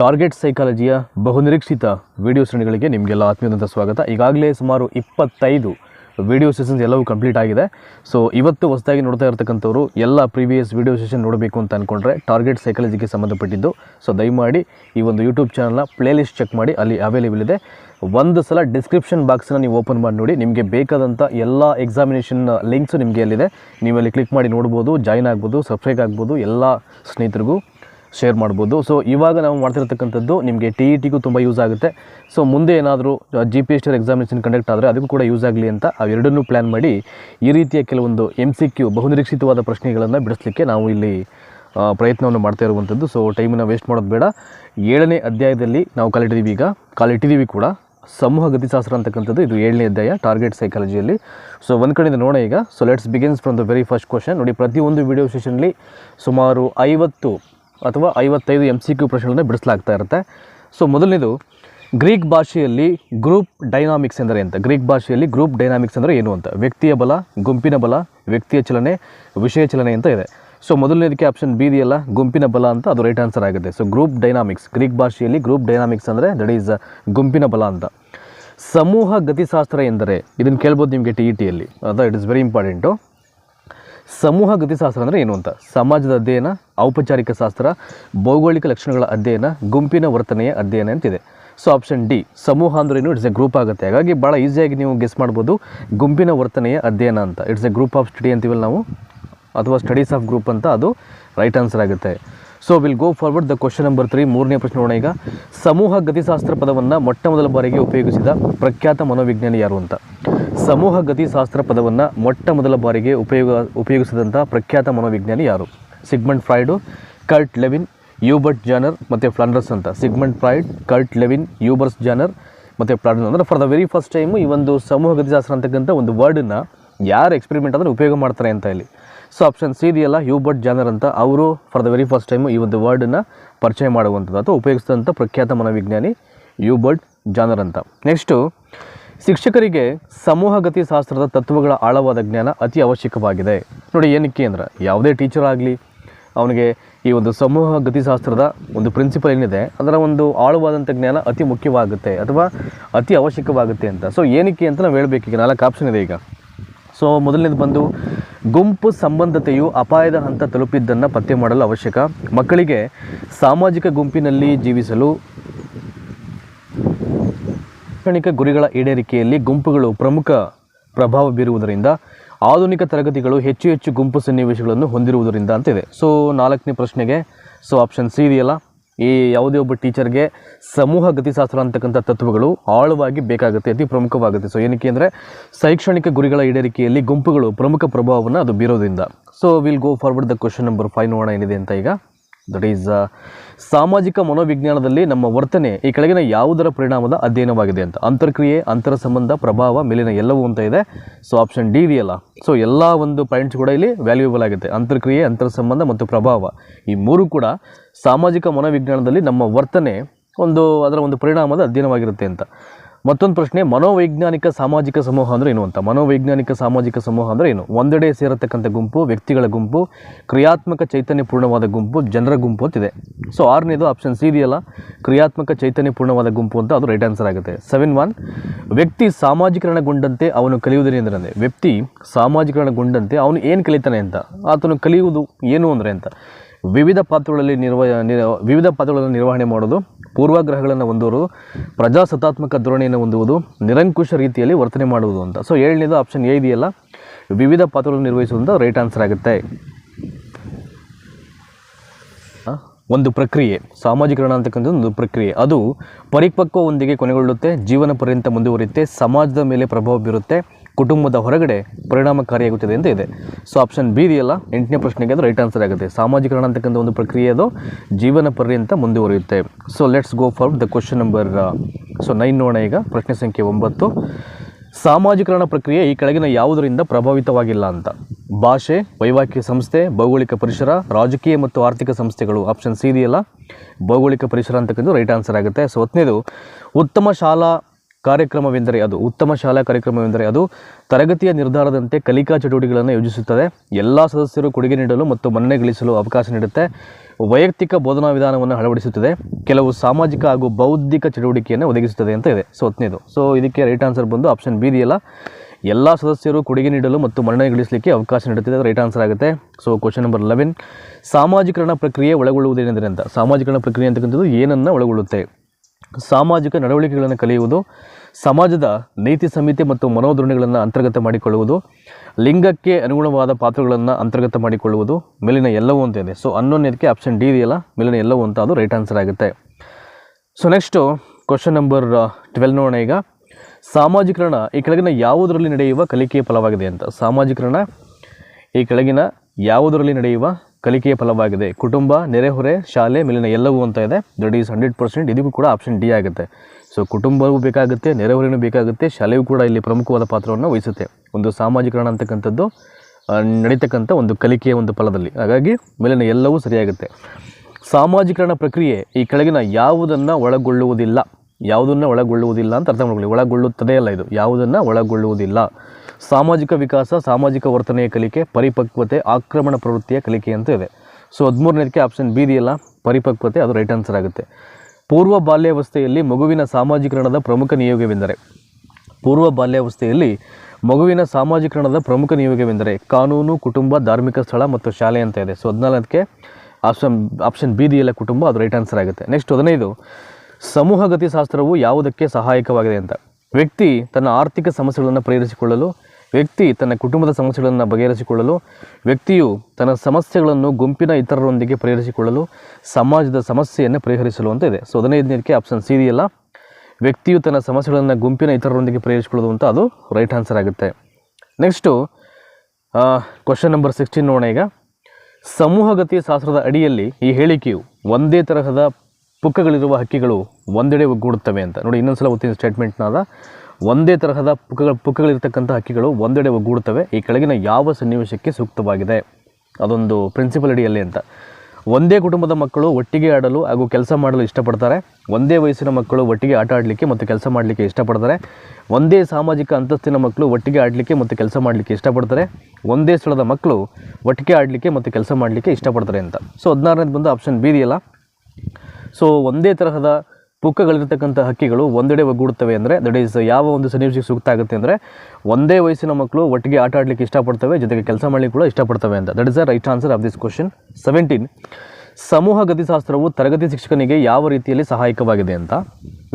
Target ಸೈಕಾಲಜಿಯ ಬಹುನಿರೀಕ್ಷಿತ video ಶ್ರೇಣಿಗಳಿಗೆ ನಿಮಗೆಲ್ಲ ಆತ್ಮೀಯದಂಥ ಸ್ವಾಗತ. ಈಗಾಗಲೇ ಸುಮಾರು ಇಪ್ಪತ್ತೈದು ವಿಡಿಯೋ ಸೆಷನ್ಸ್ ಎಲ್ಲವೂ ಕಂಪ್ಲೀಟ್ ಆಗಿದೆ. ಸೊ ಇವತ್ತು ಹೊಸದಾಗಿ ನೋಡ್ತಾ ಇರ್ತಕ್ಕಂಥವ್ರು ಎಲ್ಲ ಪ್ರೀವಿಯಸ್ ವಿಡಿಯೋ ಸೆಷನ್ ನೋಡಬೇಕು ಅಂತ ಅಂದ್ಕೊಂಡ್ರೆ ಟಾರ್ಗೆಟ್ ಸೈಕಾಲಜಿಗೆ ಸಂಬಂಧಪಟ್ಟಿದ್ದು. ಸೊ ದಯಮಾಡಿ ಈ ಒಂದು ಯೂಟ್ಯೂಬ್ ಚಾನಲ್ನ ಪ್ಲೇಲಿಸ್ಟ್ ಚೆಕ್ ಮಾಡಿ, ಅಲ್ಲಿ ಅವೈಲೇಬಲ್ ಇದೆ. ಒಂದು ಸಲ ಡಿಸ್ಕ್ರಿಪ್ಷನ್ ಬಾಕ್ಸನ್ನ ನೀವು ಓಪನ್ ಮಾಡಿ ನೋಡಿ, ನಿಮಗೆ ಬೇಕಾದಂಥ ಎಲ್ಲ ಎಕ್ಸಾಮಿನೇಷನ್ ಲಿಂಕ್ಸು ನಿಮಗೆ ಅಲ್ಲಿದೆ. ನೀವು ಅಲ್ಲಿ ಕ್ಲಿಕ್ ಮಾಡಿ ನೋಡ್ಬೋದು ಜಾಯ್ನ್ ಆಗ್ಬೋದು ಸಬ್ಸ್ಕ್ರೈಬ್ ಆಗ್ಬೋದು, ಎಲ್ಲ ಸ್ನೇಹಿತರಿಗೂ ಶೇರ್ ಮಾಡ್ಬೋದು. ಸೊ ಇವಾಗ ನಾವು ಮಾಡ್ತಿರ್ತಕ್ಕಂಥದ್ದು ನಿಮಗೆ ಟಿ ಇ ಟಿಗೂ ತುಂಬ ಯೂಸ್ ಆಗುತ್ತೆ. ಸೊ ಮುಂದೆ ಏನಾದರೂ G P S T examination conduct ಆದರೆ ಅದಕ್ಕೂ ಕೂಡ ಯೂಸ್ ಆಗಲಿ ಅಂತ ಅವೆರಡನ್ನೂ ಪ್ಲ್ಯಾನ್ ಮಾಡಿ ಈ ರೀತಿಯ ಕೆಲವೊಂದು ಎಂ ಸಿ ಕ್ಯೂ ಬಹುನಿರೀಕ್ಷಿತವಾದ ಪ್ರಶ್ನೆಗಳನ್ನು ಬಿಡಿಸ್ಲಿಕ್ಕೆ ನಾವು ಇಲ್ಲಿ ಪ್ರಯತ್ನವನ್ನು ಮಾಡ್ತಾ ಇರುವಂಥದ್ದು. ಸೊ ಟೈಮನ್ನು ವೇಸ್ಟ್ ಮಾಡೋದು ಬೇಡ. ಏಳನೇ ಅಧ್ಯಾಯದಲ್ಲಿ ನಾವು ಕಾಲಿಟ್ಟಿದ್ದೀವಿ ಈಗ. ಕಾಲಿಟ್ಟಿದ್ದೀವಿ ಕೂಡ. ಸಮೂಹ ಗತಿಶಾಸ್ತ್ರ ಅಂತಕ್ಕಂಥದ್ದು ಇದು ಏಳನೇ ಅಧ್ಯಾಯ ಟಾರ್ಗೆಟ್ ಸೈಕಾಲಜಿಯಲ್ಲಿ ಸೊ ಒಂದು ಕಡೆಯಿಂದ ನೋಡೋಣ ಈಗ. So let's begins from the very first question ನೋಡಿ, ಪ್ರತಿಯೊಂದು ವಿಡಿಯೋ ಸೆಷನ್ಲಿ ಸುಮಾರು ಐವತ್ತು ಅಥವಾ ಐವತ್ತೈದು ಎಂ ಸಿ ಕ್ಯೂ ಪ್ರಶ್ನೆಗಳನ್ನ ಬಿಡಿಸಲಾಗ್ತಾ ಇರುತ್ತೆ. ಸೊ ಮೊದಲನೇದು ಗ್ರೀಕ್ ಭಾಷೆಯಲ್ಲಿ ಗ್ರೂಪ್ ಡೈನಾಮಿಕ್ಸ್ ಎಂದರೆ ಅಂತ ಗ್ರೀಕ್ ಭಾಷೆಯಲ್ಲಿ ಗ್ರೂಪ್ ಡೈನಾಮಿಕ್ಸ್ ಅಂದರೆ ಏನು ಅಂತ? ವ್ಯಕ್ತಿಯ ಬಲ, ಗುಂಪಿನ ಬಲ, ವ್ಯಕ್ತಿಯ ಚಲನೆ, ವಿಷಯ ಚಲನೆ ಅಂತ ಇದೆ. ಸೊ ಮೊದಲನೇದಕ್ಕೆ ಆಪ್ಷನ್ ಬಿ ಇದೆಯಲ್ಲ, ಗುಂಪಿನ ಬಲ ಅಂತ ಅದು ರೈಟ್ ಆನ್ಸರ್ ಆಗುತ್ತೆ. ಸೊ ಗ್ರೂಪ್ ಡೈನಾಮಿಕ್ಸ್ ಗ್ರೀಕ್ ಭಾಷೆಯಲ್ಲಿ ಗ್ರೂಪ್ ಡೈನಾಮಿಕ್ಸ್ ಅಂದರೆ ದಟ್ ಈಸ್ ಗುಂಪಿನ ಬಲ ಅಂತ. ಸಮೂಹ ಗತಿಶಾಸ್ತ್ರ ಎಂದರೆ, ಇದನ್ನು ಕೇಳ್ಬೋದು ನಿಮಗೆ ಟಿ ಇ ಟಿಯಲ್ಲಿ ಅದು ಇಟ್ ಇಸ್ ವೆರಿ ಇಂಪಾರ್ಟೆಂಟು ಸಮೂಹ ಗತಿಶಾಸ್ತ್ರ ಅಂದರೆ ಏನು ಅಂತ? ಸಮಾಜದ ಅಧ್ಯಯನ, ಔಪಚಾರಿಕ ಶಾಸ್ತ್ರ, ಭೌಗೋಳಿಕ ಲಕ್ಷಣಗಳ ಅಧ್ಯಯನ, ಗುಂಪಿನ ವರ್ತನೆಯ ಅಧ್ಯಯನ ಅಂತಿದೆ. ಸೊ ಆಪ್ಷನ್ ಡಿ ಸಮೂಹ ಅಂದ್ರೆ ಏನು? ಇಟ್ಸ್ ಎ ಗ್ರೂಪ್ ಆಗುತ್ತೆ. ಹಾಗಾಗಿ ಭಾಳ ಈಸಿಯಾಗಿ ನೀವು ಗೆಸ್ ಮಾಡ್ಬೋದು. ಗುಂಪಿನ ವರ್ತನೆಯ ಅಧ್ಯಯನ ಅಂತ. It's a group of study ಅಂತೀವಲ್ಲ ನಾವು? ಅಥವಾ ಸ್ಟಡೀಸ್ ಆಫ್ ಗ್ರೂಪ್ ಅಂತ ಅದು ರೈಟ್ ಆನ್ಸರ್ ಆಗುತ್ತೆ. So will go forward the question number three ಮೂರನೇ ಪ್ರಶ್ನೆ ನೋಡೋಣ ಈಗ. ಸಮೂಹ ಗತಿಶಾಸ್ತ್ರ ಪದವನ್ನು ಮೊಟ್ಟ ಮೊದಲ ಬಾರಿಗೆ ಉಪಯೋಗಿಸಿದ ಪ್ರಖ್ಯಾತ ಮನೋವಿಜ್ಞಾನಿ ಯಾರು ಅಂತ? ಸಮೂಹ ಗತಿಶಾಸ್ತ್ರ ಪದವನ್ನು ಮೊಟ್ಟ ಮೊದಲ ಬಾರಿಗೆ ಉಪಯೋಗ ಉಪಯೋಗಿಸಿದಂಥ ಪ್ರಖ್ಯಾತ ಮನೋವಿಜ್ಞಾನಿ ಯಾರು? ಸಿಗ್ಮಂಡ್ ಫ್ರಾಯ್ಡು, ಕರ್ಟ್ ಲೆವಿನ್ ಯೂಬರ್ಟ್ ಜಾನರ್ ಮತ್ತು ಫ್ಲಾಂಡರ್ಸ್ ಅಂತ. ಸಿಗ್ಮಂಡ್ ಫ್ರಾಯ್ಡ್, ಕರ್ಟ್ ಲೆವಿನ್ ಯೂಬರ್ಸ್ ಜಾನರ್ ಮತ್ತು ಫ್ಲಾಂಡರ್ಸ್ ಅಂದರೆ for the very first time ಈ ಒಂದು ಸಮೂಹ ಗತಿಶಾಸ್ತ್ರ ಅಂತಕ್ಕಂಥ ಒಂದು ವರ್ಡನ್ನು ಯಾರು ಎಕ್ಸ್ಪೆರಿಮೆಂಟ್ ಅಂದರೆ ಉಪಯೋಗ ಮಾಡ್ತಾರೆ ಅಂತ ಇಲ್ಲಿ ಸೊ ಆಪ್ಷನ್ ಸಿ ಇದೆಯಲ್ಲ ಯೂಬರ್ಟ್ ಜಾನರ್ ಅಂತ. ಅವರು for the very first time ಈ ಒಂದು ವರ್ಡನ್ನು ಪರಿಚಯ ಮಾಡುವಂಥದ್ದು ಅಥವಾ ಉಪಯೋಗಿಸಿದಂಥ ಪ್ರಖ್ಯಾತ ಮನೋವಿಜ್ಞಾನಿ ಯೂಬರ್ಟ್ ಜಾನರ್ ಅಂತ. ನೆಕ್ಸ್ಟು ಶಿಕ್ಷಕರಿಗೆ ಸಮೂಹ ಗತಿಶಾಸ್ತ್ರದ ತತ್ವಗಳ ಆಳವಾದ ಜ್ಞಾನ ಅತಿ ಅವಶ್ಯಕವಾಗಿದೆ. ನೋಡಿ ಏನಕ್ಕೆ ಅಂದ್ರೆ, ಯಾವುದೇ ಟೀಚರ್ ಆಗಲಿ, ಅವನಿಗೆ ಈ ಒಂದು ಸಮೂಹ ಗತಿಶಾಸ್ತ್ರದ ಒಂದು ಪ್ರಿನ್ಸಿಪಲ್ ಏನಿದೆ, ಅದರ ಒಂದು ಆಳವಾದಂಥ ಜ್ಞಾನ ಅತಿ ಮುಖ್ಯವಾಗುತ್ತೆ ಅಥವಾ ಅತಿ ಅವಶ್ಯಕವಾಗುತ್ತೆ ಅಂತ. ಸೊ ಏನಕ್ಕೆ ಅಂತ ನಾವು ಹೇಳಬೇಕು, ಈಗ ನಾಲ್ಕು ಆಪ್ಷನ್ ಇದೆ ಈಗ. ಸೊ ಮೊದಲನೇದು ಬಂದು, ಗುಂಪು ಸಂಬಂಧತೆಯು ಅಪಾಯದ ಹಂತ ತಲುಪಿದ್ದನ್ನು ಪತ್ತೆ ಮಾಡಲು ಅವಶ್ಯಕ. ಮಕ್ಕಳಿಗೆ ಸಾಮಾಜಿಕ ಗುಂಪಿನಲ್ಲಿ ಜೀವಿಸಲು ಶೈಕ್ಷಣಿಕ ಗುರಿಗಳ ಈಡೇರಿಕೆಯಲ್ಲಿ ಗುಂಪುಗಳು ಪ್ರಮುಖ ಪ್ರಭಾವ ಬೀರುವುದರಿಂದ ಆಧುನಿಕ ತರಗತಿಗಳು ಹೆಚ್ಚು ಹೆಚ್ಚು ಗುಂಪು ಸನ್ನಿವೇಶಗಳನ್ನು ಹೊಂದಿರುವುದರಿಂದ ಅಂತಿದೆ. ಸೊ ನಾಲ್ಕನೇ ಪ್ರಶ್ನೆಗೆ ಸೊ ಆಪ್ಷನ್ ಸಿ ಇದೆಯಲ್ಲ? ಈ ಯಾವುದೇ ಒಬ್ಬ ಟೀಚರ್ಗೆ ಸಮೂಹ ಗತಿಶಾಸ್ತ್ರ ಅಂತಕ್ಕಂಥ ತತ್ವಗಳು ಆಳವಾಗಿ ಬೇಕಾಗುತ್ತೆ, ಅತಿ ಪ್ರಮುಖವಾಗುತ್ತೆ. ಸೊ ಏನಕ್ಕೆ ಅಂದರೆ ಶೈಕ್ಷಣಿಕ ಗುರಿಗಳ ಈಡೇರಿಕೆಯಲ್ಲಿ ಗುಂಪುಗಳು ಪ್ರಮುಖ ಪ್ರಭಾವವನ್ನು ಅದು ಬೀರೋದ್ರಿಂದ. So will go forward the question number five ನೋಡೋಣ, ಏನಿದೆ ಅಂತ ಈಗ. ದಟ್ ಈಸ್ ಸಾಮಾಜಿಕ ಮನೋವಿಜ್ಞಾನದಲ್ಲಿ ನಮ್ಮ ವರ್ತನೆ ಈ ಕೆಳಗಿನ ಯಾವುದರ ಪರಿಣಾಮದ ಅಧ್ಯಯನವಾಗಿದೆ ಅಂತ. ಅಂತರ್ಕ್ರಿಯೆ, ಅಂತರ ಸಂಬಂಧ, ಪ್ರಭಾವ ಮೇಲಿನ ಎಲ್ಲವೂ ಅಂತ ಇದೆ. ಸೊ ಆಪ್ಷನ್ ಡಿ ಇದೆಯಲ್ಲ ಸೊ ಎಲ್ಲ ಒಂದು ಪಾಯಿಂಟ್ಸ್ ಕೂಡ ಇಲ್ಲಿ ವ್ಯಾಲ್ಯೂಯಬಲ್ ಆಗುತ್ತೆ. ಅಂತರ್ಕ್ರಿಯೆ, ಅಂತರ ಸಂಬಂಧ ಮತ್ತು ಪ್ರಭಾವ. ಈ ಮೂರು ಕೂಡ ಸಾಮಾಜಿಕ ಮನೋವಿಜ್ಞಾನದಲ್ಲಿ ನಮ್ಮ ವರ್ತನೆ ಒಂದು ಅದರ ಒಂದು ಪರಿಣಾಮದ ಅಧ್ಯಯನವಾಗಿರುತ್ತೆ ಅಂತ. ಮತ್ತೊಂದು ಪ್ರಶ್ನೆ, ಮನೋವೈಜ್ಞಾನಿಕ ಸಾಮಾಜಿಕ ಸಮೂಹ ಅಂದರೆ ಏನು ಅಂತ? ಮನೋವೈಜ್ಞಾನಿಕ ಸಾಮಾಜಿಕ ಸಮೂಹ ಅಂದರೆ ಏನು? ಒಂದೆಡೆ ಸೇರತಕ್ಕಂಥ ಗುಂಪು, ವ್ಯಕ್ತಿಗಳ ಗುಂಪು, ಕ್ರಿಯಾತ್ಮಕ ಚೈತನ್ಯಪೂರ್ಣವಾದ ಗುಂಪು, ಜನರ ಗುಂಪು ಅಂತಿದೆ ಸೊ ಆರನೇದು ಆಪ್ಷನ್ ಸಿ ಇದೆಯಲ್ಲ? ಕ್ರಿಯಾತ್ಮಕ ಚೈತನ್ಯಪೂರ್ಣವಾದ ಗುಂಪು ಅಂತ ಅದು ರೈಟ್ ಆನ್ಸರ್ ಆಗುತ್ತೆ. ಸೆವೆನ್ ಒನ್ ವ್ಯಕ್ತಿ ಸಾಮಾಜಿಕರಣಗೊಂಡಂತೆ ಅವನು ಕಲಿಯುವುದೇನೆಂದರೆ ವ್ಯಕ್ತಿ ಸಾಮಾಜಿಕರಣಗೊಂಡಂತೆ ಅವನು ಏನು ಕಲಿತಾನೆ ಅಂತ? ಆತನು ಕಲಿಯುವುದು ಏನು ಅಂದರೆ ಅಂತ? ವಿವಿಧ ಪಾತ್ರಗಳಲ್ಲಿ ನಿರ್ವ ವಿವಿಧ ಪಾತ್ರಗಳನ್ನು ನಿರ್ವಹಣೆ ಮಾಡೋದು ಪೂರ್ವಾಗ್ರಹಗಳನ್ನು ಹೊಂದುವರು ಪ್ರಜಾಸತ್ತಾತ್ಮಕ ಧೋರಣೆಯನ್ನು ಹೊಂದುವುದು, ನಿರಂಕುಶ ರೀತಿಯಲ್ಲಿ ವರ್ತನೆ ಮಾಡುವುದು ಅಂತ. ಸೊ ಏಳನೇದು ಆಪ್ಷನ್ ಎ ಇದೆಯಲ್ಲ? ವಿವಿಧ ಪಾತ್ರಗಳನ್ನು ನಿರ್ವಹಿಸುವುದು ರೈಟ್ ಆನ್ಸರ್ ಆಗುತ್ತೆ. ಒಂದು ಪ್ರಕ್ರಿಯೆ. ಸಾಮಾಜಿಕರಣ ಅಂತಕ್ಕಂಥದ್ದು ಒಂದು ಪ್ರಕ್ರಿಯೆ. ಅದು ಪರಿಪಕ್ವದೊಂದಿಗೆ ಕೊನೆಗೊಳ್ಳುತ್ತೆ, ಜೀವನ ಪರ್ಯಂತ ಮುಂದುವರಿಯುತ್ತೆ, ಸಮಾಜದ ಮೇಲೆ ಪ್ರಭಾವ ಬೀರುತ್ತೆ ಕುಟುಂಬದ ಹೊರಗಡೆ ಪರಿಣಾಮಕಾರಿಯಾಗುತ್ತದೆ ಅಂತ ಇದೆ. ಸೊ ಆಪ್ಷನ್ ಬಿ ಇದೆಯಲ್ಲ? ಎಂಟನೇ ಪ್ರಶ್ನೆಗೆ ಅದು ರೈಟ್ ಆನ್ಸರ್ ಆಗುತ್ತೆ. ಸಾಮಾಜಿಕರಣ ಅಂತಕ್ಕಂಥ ಒಂದು ಪ್ರಕ್ರಿಯೆ ಅದು. ಜೀವನ ಪರ್ಯಂತ ಮುಂದುವರಿಯುತ್ತೆ. So let's go for the question number so nine ನೋಡೋಣ ಈಗ. ಪ್ರಶ್ನೆ ಸಂಖ್ಯೆ ಒಂಬತ್ತು. ಸಾಮಾಜಿಕರಣ ಪ್ರಕ್ರಿಯೆ ಈ ಕೆಳಗಿನ ಯಾವುದರಿಂದ ಪ್ರಭಾವಿತವಾಗಿಲ್ಲ ಅಂತ? ಭಾಷೆ, ವೈವಾಹಿಕ ಸಂಸ್ಥೆ, ಭೌಗೋಳಿಕ ಪರಿಸರ, ರಾಜಕೀಯ ಮತ್ತು ಆರ್ಥಿಕ ಸಂಸ್ಥೆಗಳು. ಆಪ್ಷನ್ ಸಿ ಇದೆಯಲ್ಲ? ಭೌಗೋಳಿಕ ಪರಿಸರ ಅಂತಕ್ಕಂಥ ರೈಟ್ ಆನ್ಸರ್ ಆಗುತ್ತೆ. ಸೊ ಹತ್ತನೇದು, ಉತ್ತಮ ಶಾಲಾ ಕಾರ್ಯಕ್ರಮವೆಂದರೆ ಅದು ಉತ್ತಮ ಶಾಲಾ ಕಾರ್ಯಕ್ರಮವೆಂದರೆ ಅದು ತರಗತಿಯ ನಿರ್ಧಾರದಂತೆ ಕಲಿಕಾ ಚಟುವಟಿಕೆಗಳನ್ನು ಯೋಜಿಸುತ್ತದೆ. ಎಲ್ಲ ಸದಸ್ಯರು ಕೊಡುಗೆ ನೀಡಲು ಮತ್ತು ಮನ್ನಣೆ ಗಳಿಸಲು ಅವಕಾಶ ನೀಡುತ್ತೆ. ವೈಯಕ್ತಿಕ ಬೋಧನಾ ವಿಧಾನವನ್ನು ಅಳವಡಿಸುತ್ತದೆ. ಕೆಲವು ಸಾಮಾಜಿಕ ಹಾಗೂ ಬೌದ್ಧಿಕ ಚಟುವಟಿಕೆಯನ್ನು ಒದಗಿಸುತ್ತದೆ ಅಂತ ಇದೆ. ಸೊ, ಹತ್ತನೇದು. ಸೊ, ಇದಕ್ಕೆ ರೈಟ್ ಆನ್ಸರ್ ಬಂದು ಆಪ್ಷನ್ ಬಿ ಇದೆಯಲ್ಲ? ಎಲ್ಲ ಸದಸ್ಯರು ಕೊಡುಗೆ ನೀಡಲು ಮತ್ತು ಮನ್ನಣೆ ಗಳಿಸಲಿಕ್ಕೆ ಅವಕಾಶ ನೀಡುತ್ತದೆ ರೈಟ್ ಆನ್ಸರ್ ಆಗುತ್ತೆ. ಸೊ ಕ್ವಶನ್ ನಂಬರ್ ಲೆವೆನ್ ಸಾಮಾಜಿಕರಣ ಪ್ರಕ್ರಿಯೆ ಒಳಗೊಳ್ಳುವುದೇನೆಂದರೆ ಅಂತ ಸಾಮಾಜಿಕರಣ ಪ್ರಕ್ರಿಯೆ ಅಂತಕ್ಕಂಥದ್ದು ಏನನ್ನು ಒಳಗೊಳ್ಳುತ್ತೆ? ಸಾಮಾಜಿಕ ನಡವಳಿಕೆಗಳನ್ನು ಕಲಿಯುವುದು, ಸಮಾಜದ ನೀತಿ ಸಂಹಿತೆ ಮತ್ತು ಮನೋಧೋರಣೆಗಳನ್ನು ಅಂತರ್ಗತ ಮಾಡಿಕೊಳ್ಳುವುದು, ಲಿಂಗಕ್ಕೆ ಅನುಗುಣವಾದ ಪಾತ್ರಗಳನ್ನು ಅಂತರ್ಗತ ಮಾಡಿಕೊಳ್ಳುವುದು ಮೇಲಿನ ಎಲ್ಲವೂ ಅಂತ ಇದೆ ಸೊ ಹನ್ನೊಂದನೇದಕ್ಕೆ ಆಪ್ಷನ್ ಡಿ ಇದೆಯಲ್ಲ, ಮೇಲಿನ ಎಲ್ಲವೂ ಅಂತ ಅದು ರೈಟ್ ಆನ್ಸರ್ ಆಗುತ್ತೆ. So next question number twelve ನೋಡೋಣ ಈಗ. ಸಾಮಾಜಿಕರಣ ಈ ಕೆಳಗಿನ ಯಾವುದರಲ್ಲಿ ನಡೆಯುವ ಕಲಿಕೆಯ ಫಲವಾಗಿದೆ ಅಂತ. ಸಾಮಾಜಿಕರಣ ಈ ಕೆಳಗಿನ ಯಾವುದರಲ್ಲಿ ನಡೆಯುವ ಕಲಿಕೆಯ ಫಲವಾಗಿದೆ. ಕುಟುಂಬ, ನೆರೆಹೊರೆ, ಶಾಲೆ ಮೇಲಿನ ಎಲ್ಲವೂ ಅಂತ ಇದೆ. ದಟ್ ಈಸ್ ಹಂಡ್ರೆಡ್ ಪರ್ಸೆಂಟ್ ಇದಕ್ಕೂ ಕೂಡ ಆಪ್ಷನ್ ಡಿ ಆಗುತ್ತೆ. ಸೊ ಕುಟುಂಬವೂ ಬೇಕಾಗುತ್ತೆ ನೆರೆಹೊರೆಯೂ ಬೇಕಾಗುತ್ತೆ, ಶಾಲೆಯೂ ಕೂಡ ಇಲ್ಲಿ ಪ್ರಮುಖವಾದ ಪಾತ್ರವನ್ನು ವಹಿಸುತ್ತೆ. ಒಂದು ಸಾಮಾಜಿಕರಣ ಅಂತಕ್ಕಂಥದ್ದು ನಡೀತಕ್ಕಂಥ ಒಂದು ಕಲಿಕೆಯ ಒಂದು ಫಲದಲ್ಲಿ. ಹಾಗಾಗಿ ಮೇಲಿನ ಎಲ್ಲವೂ ಸರಿಯಾಗುತ್ತೆ. ಸಾಮಾಜಿಕರಣ ಪ್ರಕ್ರಿಯೆ ಈ ಕೆಳಗಿನ ಯಾವುದನ್ನು ಒಳಗೊಳ್ಳುವುದಿಲ್ಲ. ಯಾವುದನ್ನು ಒಳಗೊಳ್ಳುವುದಿಲ್ಲ ಅಂತ ಅರ್ಥ ಮಾಡ್ಕೊಳ್ಳಿ. ಒಳಗೊಳ್ಳುತ್ತದೆ ಅಲ್ಲ ಇದು. ಯಾವುದನ್ನು ಒಳಗೊಳ್ಳುವುದಿಲ್ಲ. ಸಾಮಾಜಿಕ ವಿಕಾಸ, ಸಾಮಾಜಿಕ ವರ್ತನೆಯ ಕಲಿಕೆ, ಪರಿಪಕ್ವತೆ, ಆಕ್ರಮಣ ಪ್ರವೃತ್ತಿಯ ಕಲಿಕೆ ಅಂತ ಇದೆ. ಸೊ ಹದಿಮೂರನೇದಕ್ಕೆ ಆಪ್ಷನ್ ಬಿ ಇದೆಯಲ್ಲ, ಪರಿಪಕ್ವತೆ, ಅದು ರೈಟ್ ಆನ್ಸರ್ ಆಗುತ್ತೆ. ಪೂರ್ವ ಬಾಲ್ಯಾವಸ್ಥೆಯಲ್ಲಿ ಮಗುವಿನ ಸಾಮಾಜಿಕರಣದ ಪ್ರಮುಖ ನಿಯೋಗವೆಂದರೆ, ಪೂರ್ವ ಬಾಲ್ಯಾವಸ್ಥೆಯಲ್ಲಿ ಮಗುವಿನ ಸಾಮಾಜಿಕರಣದ ಪ್ರಮುಖ ನಿಯೋಗವೆಂದರೆ ಕಾನೂನು, ಕುಟುಂಬ, ಧಾರ್ಮಿಕ ಸ್ಥಳ ಮತ್ತು ಶಾಲೆ ಅಂತ ಇದೆ. ಸೊ ಹದಿನಾಲ್ಕಕ್ಕೆ ಆಪ್ಷನ್ ಆಪ್ಷನ್ ಬಿ ದಿಯಲ್ಲ ಕುಟುಂಬ, ಅದು ರೈಟ್ ಆನ್ಸರ್ ಆಗುತ್ತೆ. ನೆಕ್ಸ್ಟ್ ಹದಿನೈದು, ಸಮೂಹ ಗತಿಶಾಸ್ತ್ರವು ಯಾವುದಕ್ಕೆ ಸಹಾಯಕವಾಗಿದೆ ಅಂತ. ವ್ಯಕ್ತಿ ತನ್ನ ಆರ್ಥಿಕ ಸಮಸ್ಯೆಗಳನ್ನು ಪರಿಹರಿಸಿಕೊಳ್ಳಲು ವ್ಯಕ್ತಿ ತನ್ನ ಕುಟುಂಬದ ಸಮಸ್ಯೆಗಳನ್ನು ಬಗೆಹರಿಸಿಕೊಳ್ಳಲು, ವ್ಯಕ್ತಿಯು ತನ್ನ ಸಮಸ್ಯೆಗಳನ್ನು ಗುಂಪಿನ ಇತರರೊಂದಿಗೆ ಪರಿಹರಿಸಿಕೊಳ್ಳಲು, ಸಮಾಜದ ಸಮಸ್ಯೆಯನ್ನು ಪರಿಹರಿಸಲು ಅಂತ ಇದೆ. ಸೊ ಹದಿನೈದನೇದಕ್ಕೆ ಆಪ್ಷನ್ ಸಿ ಇದೆಯಲ್ಲ ವ್ಯಕ್ತಿಯು ತನ್ನ ಸಮಸ್ಯೆಗಳನ್ನು ಗುಂಪಿನ ಇತರರೊಂದಿಗೆ ಪರಿಹರಿಸಿಕೊಳ್ಳೋದು ಅಂತ ಅದು ರೈಟ್ ಆನ್ಸರ್ ಆಗುತ್ತೆ. ನೆಕ್ಸ್ಟು ಕ್ವಶನ್ ನಂಬರ್ ಸಿಕ್ಸ್ಟೀನ್ ನೋಡೋಣ ಈಗ. ಸಮೂಹಗತಿ ಶಾಸ್ತ್ರದ ಅಡಿಯಲ್ಲಿ ಈ ಹೇಳಿಕೆಯು ಒಂದೇ ತರಹದ ಪುಕ್ಕಗಳಿರುವ ಹಕ್ಕಿಗಳು ಒಂದೆಡೆ ಒಗ್ಗೂಡುತ್ತವೆ ಅಂತ. ನೋಡಿ ಇನ್ನೊಂದು ಸಲ ಓದ್ತೀನಿ ಸ್ಟೇಟ್ಮೆಂಟ್ನಾದ ಒಂದೇ ತರಹದ ಪುಕ್ಕ ಪುಕ್ಕಗಳಿರ್ತಕ್ಕಂಥ ಹಕ್ಕಿಗಳು ಒಂದೆಡೆ ಒಗ್ಗೂಡುತ್ತವೆ. ಈ ಕೆಳಗಿನ ಯಾವ ಸನ್ನಿವೇಶಕ್ಕೆ ಸೂಕ್ತವಾಗಿದೆ? ಅದೊಂದು ಪ್ರಿನ್ಸಿಪಲ್ ಅಡಿಯಲ್ಲಿ ಅಂತ. ಒಂದೇ ಕುಟುಂಬದ ಮಕ್ಕಳು ಒಟ್ಟಿಗೆ ಆಡಲು ಹಾಗೂ ಕೆಲಸ ಮಾಡಲು ಇಷ್ಟಪಡ್ತಾರೆ. ಒಂದೇ ವಯಸ್ಸಿನ ಮಕ್ಕಳು ಒಟ್ಟಿಗೆ ಆಟ ಆಡಲಿಕ್ಕೆ ಮತ್ತು ಕೆಲಸ ಮಾಡಲಿಕ್ಕೆ ಇಷ್ಟಪಡ್ತಾರೆ. ಒಂದೇ ಸಾಮಾಜಿಕ ಅಂತಸ್ತಿನ ಮಕ್ಕಳು ಒಟ್ಟಿಗೆ ಆಡಲಿಕ್ಕೆ ಮತ್ತು ಕೆಲಸ ಮಾಡಲಿಕ್ಕೆ ಇಷ್ಟಪಡ್ತಾರೆ. ಒಂದೇ ಸ್ಥಳದ ಮಕ್ಕಳು ಒಟ್ಟಿಗೆ ಆಡಲಿಕ್ಕೆ ಮತ್ತು ಕೆಲಸ ಮಾಡಲಿಕ್ಕೆ ಇಷ್ಟಪಡ್ತಾರೆ ಅಂತ. ಸೊ ಹದಿನಾರನೇದು ಬಂದು ಆಪ್ಷನ್ ಬಿ ಸೊ ಒಂದೇ ತರಹದ ಪುಕ್ಕಗಳಿರ್ತಕ್ಕಂಥ ಹಕ್ಕಿಗಳು ಒಂದೆಡೆ ಒಗ್ಗೂಡುತ್ತವೆ ಅಂದರೆ ದಟ್ ಈಸ್ ಯಾವ ಒಂದು ಸನ್ನಿವೇಶಕ್ಕೆ ಸೂಕ್ತ ಆಗುತ್ತೆ ಅಂದರೆ ಒಂದೇ ವಯಸ್ಸಿನ ಮಕ್ಕಳು ಒಟ್ಟಿಗೆ ಆಟ ಆಡಲಿಕ್ಕೆ ಇಷ್ಟಪಡ್ತವೆ, ಜೊತೆಗೆ ಕೆಲಸ ಮಾಡಲಿಕ್ಕೆ ಕೂಡ ಇಷ್ಟಪಡ್ತವೆ ಅಂತ. That is the right answer of this question seventeen ಸಮೂಹ ಗತಿಶಾಸ್ತ್ರವು ತರಗತಿ ಶಿಕ್ಷಕನಿಗೆ ಯಾವ ರೀತಿಯಲ್ಲಿ ಸಹಾಯಕವಾಗಿದೆ ಅಂತ.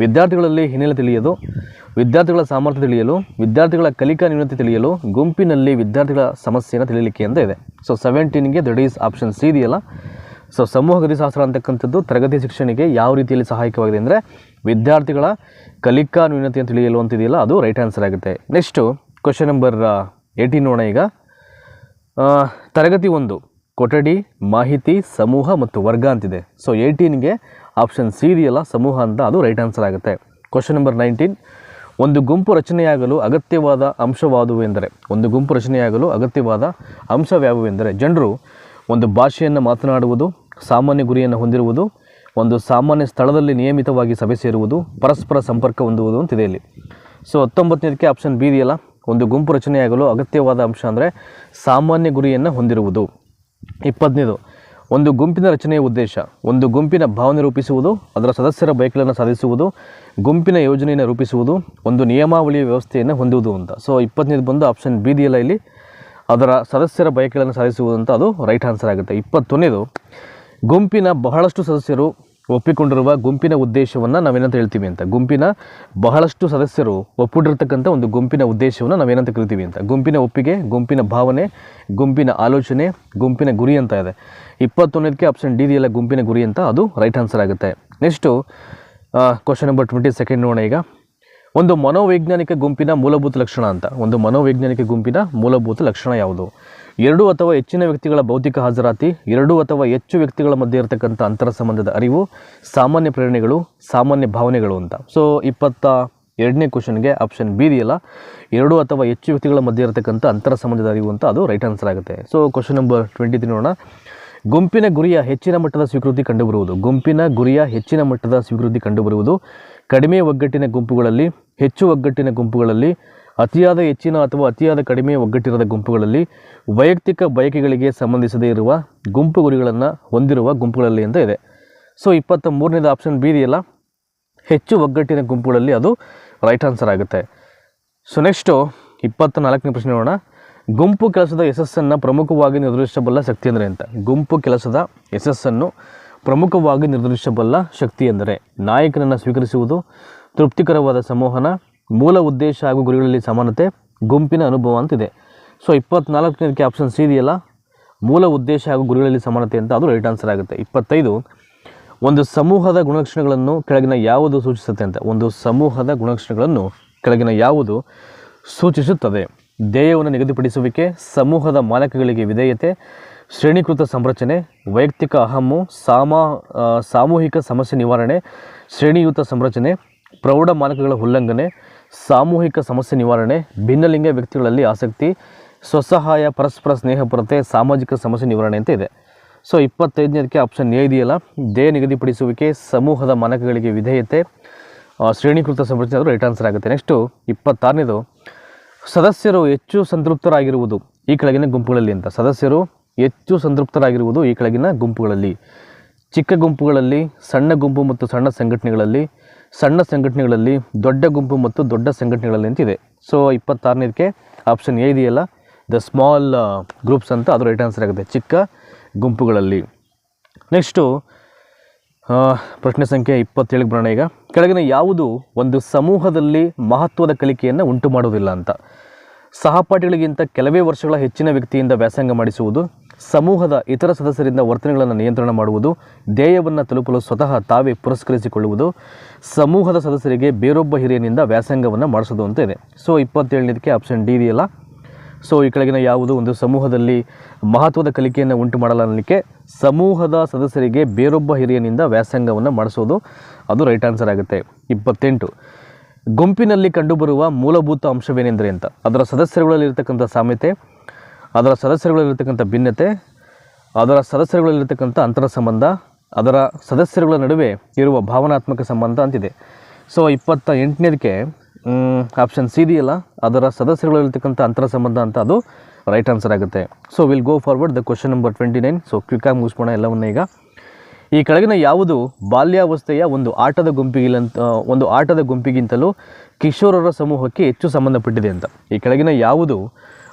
ವಿದ್ಯಾರ್ಥಿಗಳಲ್ಲಿ ಹಿನ್ನೆಲೆ ತಿಳಿಯಲು, ವಿದ್ಯಾರ್ಥಿಗಳ ಸಾಮರ್ಥ್ಯ ತಿಳಿಯಲು, ವಿದ್ಯಾರ್ಥಿಗಳ ಕಲಿಕಾ ನ್ಯೂನತೆ ತಿಳಿಯಲು, ಗುಂಪಿನಲ್ಲಿ ವಿದ್ಯಾರ್ಥಿಗಳ ಸಮಸ್ಯೆಯನ್ನು ತಿಳಿಯಲಿಕ್ಕೆ ಅಂತ ಇದೆ. ಸೊ ಸೆವೆಂಟೀನ್ಗೆ ದಟ್ ಈಸ್ ಆಪ್ಷನ್ ಸಿ ಇದೆಯಲ್ಲ? ಸೊ ಸಮೂಹ ಗತಿಶಾಸ್ತ್ರ ಅಂತಕ್ಕಂಥದ್ದು ತರಗತಿ ಶಿಕ್ಷಣಿಗೆ ಯಾವ ರೀತಿಯಲ್ಲಿ ಸಹಾಯಕವಾಗಿದೆ ಅಂದರೆ ವಿದ್ಯಾರ್ಥಿಗಳ ಕಲಿಕಾ ನ್ಯೂನತೆಯನ್ನು ತಿಳಿಯಲು ಅಂತಿದೆಯಲ್ಲ ಅದು ರೈಟ್ ಆನ್ಸರ್ ಆಗುತ್ತೆ. ನೆಕ್ಸ್ಟು ಕ್ವಶನ್ ನಂಬರ್ ಏಯ್ಟೀನ್ ನೋಡೋಣ ಈಗ. ತರಗತಿ ಒಂದು, ಕೊಠಡಿ, ಮಾಹಿತಿ, ಸಮೂಹ ಮತ್ತು ವರ್ಗ ಅಂತಿದೆ. ಸೊ ಏಯ್ಟೀನ್ಗೆ ಆಪ್ಷನ್ ಸಿ ಇದೆಯಲ್ಲ, ಸಮೂಹ ಅಂತ ಅದು ರೈಟ್ ಆನ್ಸರ್ ಆಗುತ್ತೆ. ಕ್ವಶನ್ ನಂಬರ್ ನೈನ್ಟೀನ್ ಒಂದು ಗುಂಪು ರಚನೆಯಾಗಲು ಅಗತ್ಯವಾದ ಅಂಶವಾದುವು ಎಂದರೆ, ಒಂದು ಗುಂಪು ರಚನೆಯಾಗಲು ಅಗತ್ಯವಾದ ಅಂಶವ್ಯಾವುವೆಂದರೆ, ಜನರು ಒಂದು ಭಾಷೆಯನ್ನು ಮಾತನಾಡುವುದು, ಸಾಮಾನ್ಯ ಗುರಿಯನ್ನು ಹೊಂದಿರುವುದು, ಒಂದು ಸಾಮಾನ್ಯ ಸ್ಥಳದಲ್ಲಿ ನಿಯಮಿತವಾಗಿ ಸಭೆ ಸೇರುವುದು, ಪರಸ್ಪರ ಸಂಪರ್ಕ ಹೊಂದುವುದು ಅಂತಿದೆ ಇಲ್ಲಿ. ಸೊ ಹತ್ತೊಂಬತ್ತನೇದಕ್ಕೆ ಆಪ್ಷನ್ ಬಿ ಇದೆಯಲ್ಲ? ಒಂದು ಗುಂಪು ರಚನೆಯಾಗಲು ಅಗತ್ಯವಾದ ಅಂಶ ಅಂದರೆ ಸಾಮಾನ್ಯ ಗುರಿಯನ್ನು ಹೊಂದಿರುವುದು. ಇಪ್ಪತ್ತನೇದು, ಒಂದು ಗುಂಪಿನ ರಚನೆಯ ಉದ್ದೇಶ. ಒಂದು ಗುಂಪಿನ ಭಾವನೆ ರೂಪಿಸುವುದು, ಅದರ ಸದಸ್ಯರ ಬೈಕ್ಗಳನ್ನು ಸಾಧಿಸುವುದು, ಗುಂಪಿನ ಯೋಜನೆಯನ್ನು ರೂಪಿಸುವುದು, ಒಂದು ನಿಯಮಾವಳಿಯ ವ್ಯವಸ್ಥೆಯನ್ನು ಹೊಂದುವುದು ಅಂತ. ಸೊ ಇಪ್ಪತ್ತನೇದು ಬಂದು ಆಪ್ಷನ್ ಬಿ ಇದೆಯಲ್ಲ ಇಲ್ಲಿ? ಅದರ ಸದಸ್ಯರ ಬಯಕೆಗಳನ್ನು ಸಾಧಿಸುವುದಂತ ಅದು ರೈಟ್ ಆನ್ಸರ್ ಆಗುತ್ತೆ. ಇಪ್ಪತ್ತೊಂದನೇದು, ಗುಂಪಿನ ಬಹಳಷ್ಟು ಸದಸ್ಯರು ಒಪ್ಪಿಕೊಂಡಿರುವ ಗುಂಪಿನ ಉದ್ದೇಶವನ್ನು ನಾವೇನಂತ ಹೇಳ್ತೀವಿ ಅಂತ. ಗುಂಪಿನ ಬಹಳಷ್ಟು ಸದಸ್ಯರು ಒಪ್ಪಿಟ್ಟಿರ್ತಕ್ಕಂಥ ಒಂದು ಗುಂಪಿನ ಉದ್ದೇಶವನ್ನು ನಾವೇನಂತ ಕರಿತೀವಿ ಅಂತ. ಗುಂಪಿನ ಒಪ್ಪಿಗೆ, ಗುಂಪಿನ ಭಾವನೆ, ಗುಂಪಿನ ಆಲೋಚನೆ, ಗುಂಪಿನ ಗುರಿ ಅಂತ ಇದೆ. ಇಪ್ಪತ್ತೊಂದಕ್ಕೆ ಆಪ್ಷನ್ ಡಿ ಇದೆಯಲ್ಲ ಗುಂಪಿನ ಗುರಿ ಅಂತ ಅದು ರೈಟ್ ಆನ್ಸರ್ ಆಗುತ್ತೆ. Next question number twenty second ನೋಡೋಣ ಈಗ. ಒಂದು ಮನೋವೈಜ್ಞಾನಿಕ ಗುಂಪಿನ ಮೂಲಭೂತ ಲಕ್ಷಣ ಅಂತ. ಒಂದು ಮನೋವೈಜ್ಞಾನಿಕ ಗುಂಪಿನ ಮೂಲಭೂತ ಲಕ್ಷಣ ಯಾವುದು? ಎರಡು ಅಥವಾ ಹೆಚ್ಚಿನ ವ್ಯಕ್ತಿಗಳ ಭೌತಿಕ ಹಾಜರಾತಿ, ಎರಡು ಅಥವಾ ಹೆಚ್ಚು ವ್ಯಕ್ತಿಗಳ ಮಧ್ಯೆ ಇರತಕ್ಕಂಥ ಅಂತರ ಸಂಬಂಧದ ಅರಿವು, ಸಾಮಾನ್ಯ ಪ್ರೇರಣೆಗಳು, ಸಾಮಾನ್ಯ ಭಾವನೆಗಳು ಅಂತ. ಸೊ ಇಪ್ಪತ್ತ ಎರಡನೇ ಕ್ವಶನ್ಗೆ ಆಪ್ಷನ್ ಬಿ ಇದೆಯಲ್ಲ? ಎರಡು ಅಥವಾ ಹೆಚ್ಚು ವ್ಯಕ್ತಿಗಳ ಮಧ್ಯೆ ಇರತಕ್ಕಂಥ ಅಂತರ ಸಂಬಂಧದ ಅರಿವು ಅಂತ ಅದು ರೈಟ್ ಆನ್ಸರ್ ಆಗುತ್ತೆ. So question number twenty three ನೋಡೋಣ. ಗುಂಪಿನ ಗುರಿಯ ಹೆಚ್ಚಿನ ಮಟ್ಟದ ಸ್ವೀಕೃತಿ ಕಂಡುಬರುವುದು. ಗುಂಪಿನ ಗುರಿಯ ಹೆಚ್ಚಿನ ಮಟ್ಟದ ಸ್ವೀಕೃತಿ ಕಂಡುಬರುವುದು ಕಡಿಮೆ ಒಗ್ಗಟ್ಟಿನ ಗುಂಪುಗಳಲ್ಲಿ ಹೆಚ್ಚು ಒಗ್ಗಟ್ಟಿನ ಗುಂಪುಗಳಲ್ಲಿ, ಅತಿಯಾದ ಹೆಚ್ಚಿನ ಅಥವಾ ಅತಿಯಾದ ಕಡಿಮೆ ಒಗ್ಗಟ್ಟಿರದ ಗುಂಪುಗಳಲ್ಲಿ, ವೈಯಕ್ತಿಕ ಬಯಕೆಗಳಿಗೆ ಸಂಬಂಧಿಸದೇ ಇರುವ ಗುಂಪು ಗುರಿಗಳನ್ನು ಹೊಂದಿರುವ ಗುಂಪುಗಳಲ್ಲಿ ಅಂತ ಇದೆ. ಸೊ ಇಪ್ಪತ್ತ ಮೂರನೇದು ಆಪ್ಷನ್ ಬಿ ಇದೆಯಲ್ಲ? ಹೆಚ್ಚು ಒಗ್ಗಟ್ಟಿನ ಗುಂಪುಗಳಲ್ಲಿ ಅದು ರೈಟ್ ಆನ್ಸರ್ ಆಗುತ್ತೆ. ಸೊ ನೆಕ್ಸ್ಟು ಇಪ್ಪತ್ತ ನಾಲ್ಕನೇ ಪ್ರಶ್ನೆ ನೋಡೋಣ. ಗುಂಪು ಕೆಲಸದ ಯಶಸ್ಸನ್ನು ಪ್ರಮುಖವಾಗಿ ನಿರ್ಧರಿಸಬಲ್ಲ ಶಕ್ತಿ ಅಂದರೆ ಅಂತ ಗುಂಪು ಕೆಲಸದ ಯಶಸ್ಸನ್ನು ಪ್ರಮುಖವಾಗಿ ನಿರ್ಧರಿಸಬಲ್ಲ ಶಕ್ತಿ ಎಂದರೆ ನಾಯಕನನ್ನು ಸ್ವೀಕರಿಸುವುದು ತೃಪ್ತಿಕರವಾದ ಸಂವಹನ ಮೂಲ ಉದ್ದೇಶ ಹಾಗೂ ಗುರಿಗಳಲ್ಲಿ ಸಮಾನತೆ ಗುಂಪಿನ ಅನುಭವ ಅಂತಿದೆ. ಸೊ ಇಪ್ಪತ್ನಾಲ್ಕನೇದಕ್ಕೆ ಆಪ್ಷನ್ ಸಿ ಇದೆಯಲ್ಲ ಮೂಲ ಉದ್ದೇಶ ಹಾಗೂ ಗುರಿಗಳಲ್ಲಿ ಸಮಾನತೆ ಅಂತ ಅದು ರೈಟ್ ಆನ್ಸರ್ ಆಗುತ್ತೆ. ಇಪ್ಪತ್ತೈದು, ಒಂದು ಸಮೂಹದ ಗುಣಲಕ್ಷಣಗಳನ್ನು ಕೆಳಗಿನ ಯಾವುದು ಸೂಚಿಸುತ್ತೆ ಅಂತ? ಒಂದು ಸಮೂಹದ ಗುಣಲಕ್ಷಣಗಳನ್ನು ಕೆಳಗಿನ ಯಾವುದು ಸೂಚಿಸುತ್ತದೆ? ಧ್ಯೇಯವನ್ನು ನಿಗದಿಪಡಿಸುವಿಕೆ, ಸಮೂಹದ ಮಾಲಕಗಳಿಗೆ ವಿಧೇಯತೆ, ಶ್ರೇಣೀಕೃತ ಸಂರಚನೆ, ವೈಯಕ್ತಿಕ ಅಹಮ್ಮು, ಸಾಮಾ ಸಾಮೂಹಿಕ ಸಮಸ್ಯೆ ನಿವಾರಣೆ, ಶ್ರೇಣಿಯುತ ಸಂರಚನೆ ಪ್ರೌಢ ಮಾನಕಗಳ ಉಲ್ಲಂಘನೆ, ಸಾಮೂಹಿಕ ಸಮಸ್ಯೆ ನಿವಾರಣೆ, ಭಿನ್ನಲಿಂಗ ವ್ಯಕ್ತಿಗಳಲ್ಲಿ ಆಸಕ್ತಿ, ಸ್ವಸಹಾಯ, ಪರಸ್ಪರ ಸ್ನೇಹಪರತೆ ಸಾಮಾಜಿಕ ಸಮಸ್ಯೆ ನಿವಾರಣೆ ಅಂತ ಇದೆ. ಸೊ ಇಪ್ಪತ್ತೈದನೇದಕ್ಕೆ ಆಪ್ಷನ್ ಎ ಇದೆಯಲ್ಲ, ದೇಹ ನಿಗದಿಪಡಿಸುವಿಕೆ, ಸಮೂಹದ ಮಾನಕಗಳಿಗೆ ವಿಧೇಯತೆ ಶ್ರೇಣೀಕೃತ ಸಂರಚನೆ ಅದು ರೈಟ್ ಆನ್ಸರ್ ಆಗುತ್ತೆ. ನೆಕ್ಸ್ಟು ಇಪ್ಪತ್ತಾರನೇದು, ಸದಸ್ಯರು ಹೆಚ್ಚು ಸಂತೃಪ್ತರಾಗಿರುವುದು ಈ ಕೆಳಗಿನ ಗುಂಪುಗಳಲ್ಲಿ ಅಂತ. ಸದಸ್ಯರು ಹೆಚ್ಚು ಸಂತೃಪ್ತರಾಗಿರುವುದು ಈ ಕೆಳಗಿನ ಗುಂಪುಗಳಲ್ಲಿ. ಚಿಕ್ಕ ಗುಂಪುಗಳಲ್ಲಿ, ಸಣ್ಣ ಗುಂಪು ಮತ್ತು ಸಣ್ಣ ಸಂಘಟನೆಗಳಲ್ಲಿ ಸಣ್ಣ ಸಂಘಟನೆಗಳಲ್ಲಿ ದೊಡ್ಡ ಗುಂಪು ಮತ್ತು ದೊಡ್ಡ ಸಂಘಟನೆಗಳಲ್ಲಿ ಅಂತಿದೆ. ಸೊ ಇಪ್ಪತ್ತಾರನೇದಕ್ಕೆ ಆಪ್ಷನ್ ಎ ಇದೆಯಲ್ಲ? ದ ಸ್ಮಾಲ್ ಗ್ರೂಪ್ಸ್ ಅಂತ ಅದು ರೈಟ್ ಆನ್ಸರ್ ಆಗುತ್ತೆ. ಚಿಕ್ಕ ಗುಂಪುಗಳಲ್ಲಿ. ನೆಕ್ಸ್ಟು ಪ್ರಶ್ನೆ ಸಂಖ್ಯೆ ಇಪ್ಪತ್ತೇಳಿಗೆ ಬರೋಣ ಈಗ. ಕೆಳಗಿನ ಯಾವುದು ಒಂದು ಸಮೂಹದಲ್ಲಿ ಮಹತ್ವದ ಕಲಿಕೆಯನ್ನು ಉಂಟು ಮಾಡುವುದಿಲ್ಲ ಅಂತ? ಸಹಪಾಠಿಗಳಿಗಿಂತ ಕೆಲವೇ ವರ್ಷಗಳ ಹೆಚ್ಚಿನ ವ್ಯಕ್ತಿಯಿಂದ ವ್ಯಾಸಂಗ ಮಾಡಿಸುವುದು ಸಮೂಹದ ಇತರ ಸದಸ್ಯರಿಂದ ವರ್ತನೆಗಳನ್ನು ನಿಯಂತ್ರಣ ಮಾಡುವುದು, ಧ್ಯೇಯವನ್ನು ತಲುಪಲು ಸ್ವತಃ ತಾವೇ ಪುರಸ್ಕರಿಸಿಕೊಳ್ಳುವುದು, ಸಮೂಹದ ಸದಸ್ಯರಿಗೆ ಬೇರೊಬ್ಬ ಹಿರಿಯನಿಂದ ವ್ಯಾಸಂಗವನ್ನು ಮಾಡಿಸೋದು ಅಂತ ಇದೆ. ಸೊ ಇಪ್ಪತ್ತೇಳನೇದಕ್ಕೆ ಆಪ್ಷನ್ ಡಿ ಇದೆಯಲ್ಲ? ಸೊ ಈ ಕೆಳಗಿನ ಯಾವುದು? ಒಂದು ಸಮೂಹದಲ್ಲಿ ಮಹತ್ವದ ಕಲಿಕೆಯನ್ನು ಉಂಟು ಮಾಡಲಿಕ್ಕೆ ಸಮೂಹದ ಸದಸ್ಯರಿಗೆ ಬೇರೊಬ್ಬ ಹಿರಿಯನಿಂದ ವ್ಯಾಸಂಗವನ್ನು ಮಾಡಿಸೋದು ಅದು ರೈಟ್ ಆನ್ಸರ್ ಆಗುತ್ತೆ. ಇಪ್ಪತ್ತೆಂಟು. ಗುಂಪಿನಲ್ಲಿ ಕಂಡುಬರುವ ಮೂಲಭೂತ ಅಂಶವೇನೆಂದರೆ ಅಂತ. ಅದರ ಸದಸ್ಯರುಗಳಲ್ಲಿರ್ತಕ್ಕಂಥ ಸಾಮ್ಯತೆ ಅದರ ಸದಸ್ಯರುಗಳಲ್ಲಿರ್ತಕ್ಕಂಥ ಭಿನ್ನತೆ, ಅದರ ಸದಸ್ಯರುಗಳಲ್ಲಿರ್ತಕ್ಕಂಥ ಅಂತರ ಸಂಬಂಧ, ಅದರ ಸದಸ್ಯರುಗಳ ನಡುವೆ ಇರುವ ಭಾವನಾತ್ಮಕ ಸಂಬಂಧ ಅಂತಿದೆ. ಸೊ ಇಪ್ಪತ್ತ ಎಂಟನೇದಕ್ಕೆ ಆಪ್ಷನ್ ಸಿ ಇದೆಯಲ್ಲ, ಅದರ ಸದಸ್ಯರುಗಳಲ್ಲಿರ್ತಕ್ಕಂಥ ಅಂತರ ಸಂಬಂಧ ಅಂತ ಅದು ರೈಟ್ ಆನ್ಸರ್ ಆಗುತ್ತೆ. So will go forward the question number twenty nine so ಕ್ವಿಕ್ಕಾಗಿ ಮುಗಿಸ್ಬೋಣ ಎಲ್ಲವನ್ನ ಈಗ. ಈ ಕೆಳಗಿನ ಯಾವುದು ಬಾಲ್ಯಾವಸ್ಥೆಯ ಒಂದು ಆಟದ ಗುಂಪಿಗಿಲ್ಲಂತ ಒಂದು ಆಟದ ಗುಂಪಿಗಿಂತಲೂ ಕಿಶೋರರ ಸಮೂಹಕ್ಕೆ ಹೆಚ್ಚು ಸಂಬಂಧಪಟ್ಟಿದೆ ಅಂತ. ಈ ಕೆಳಗಿನ ಯಾವುದು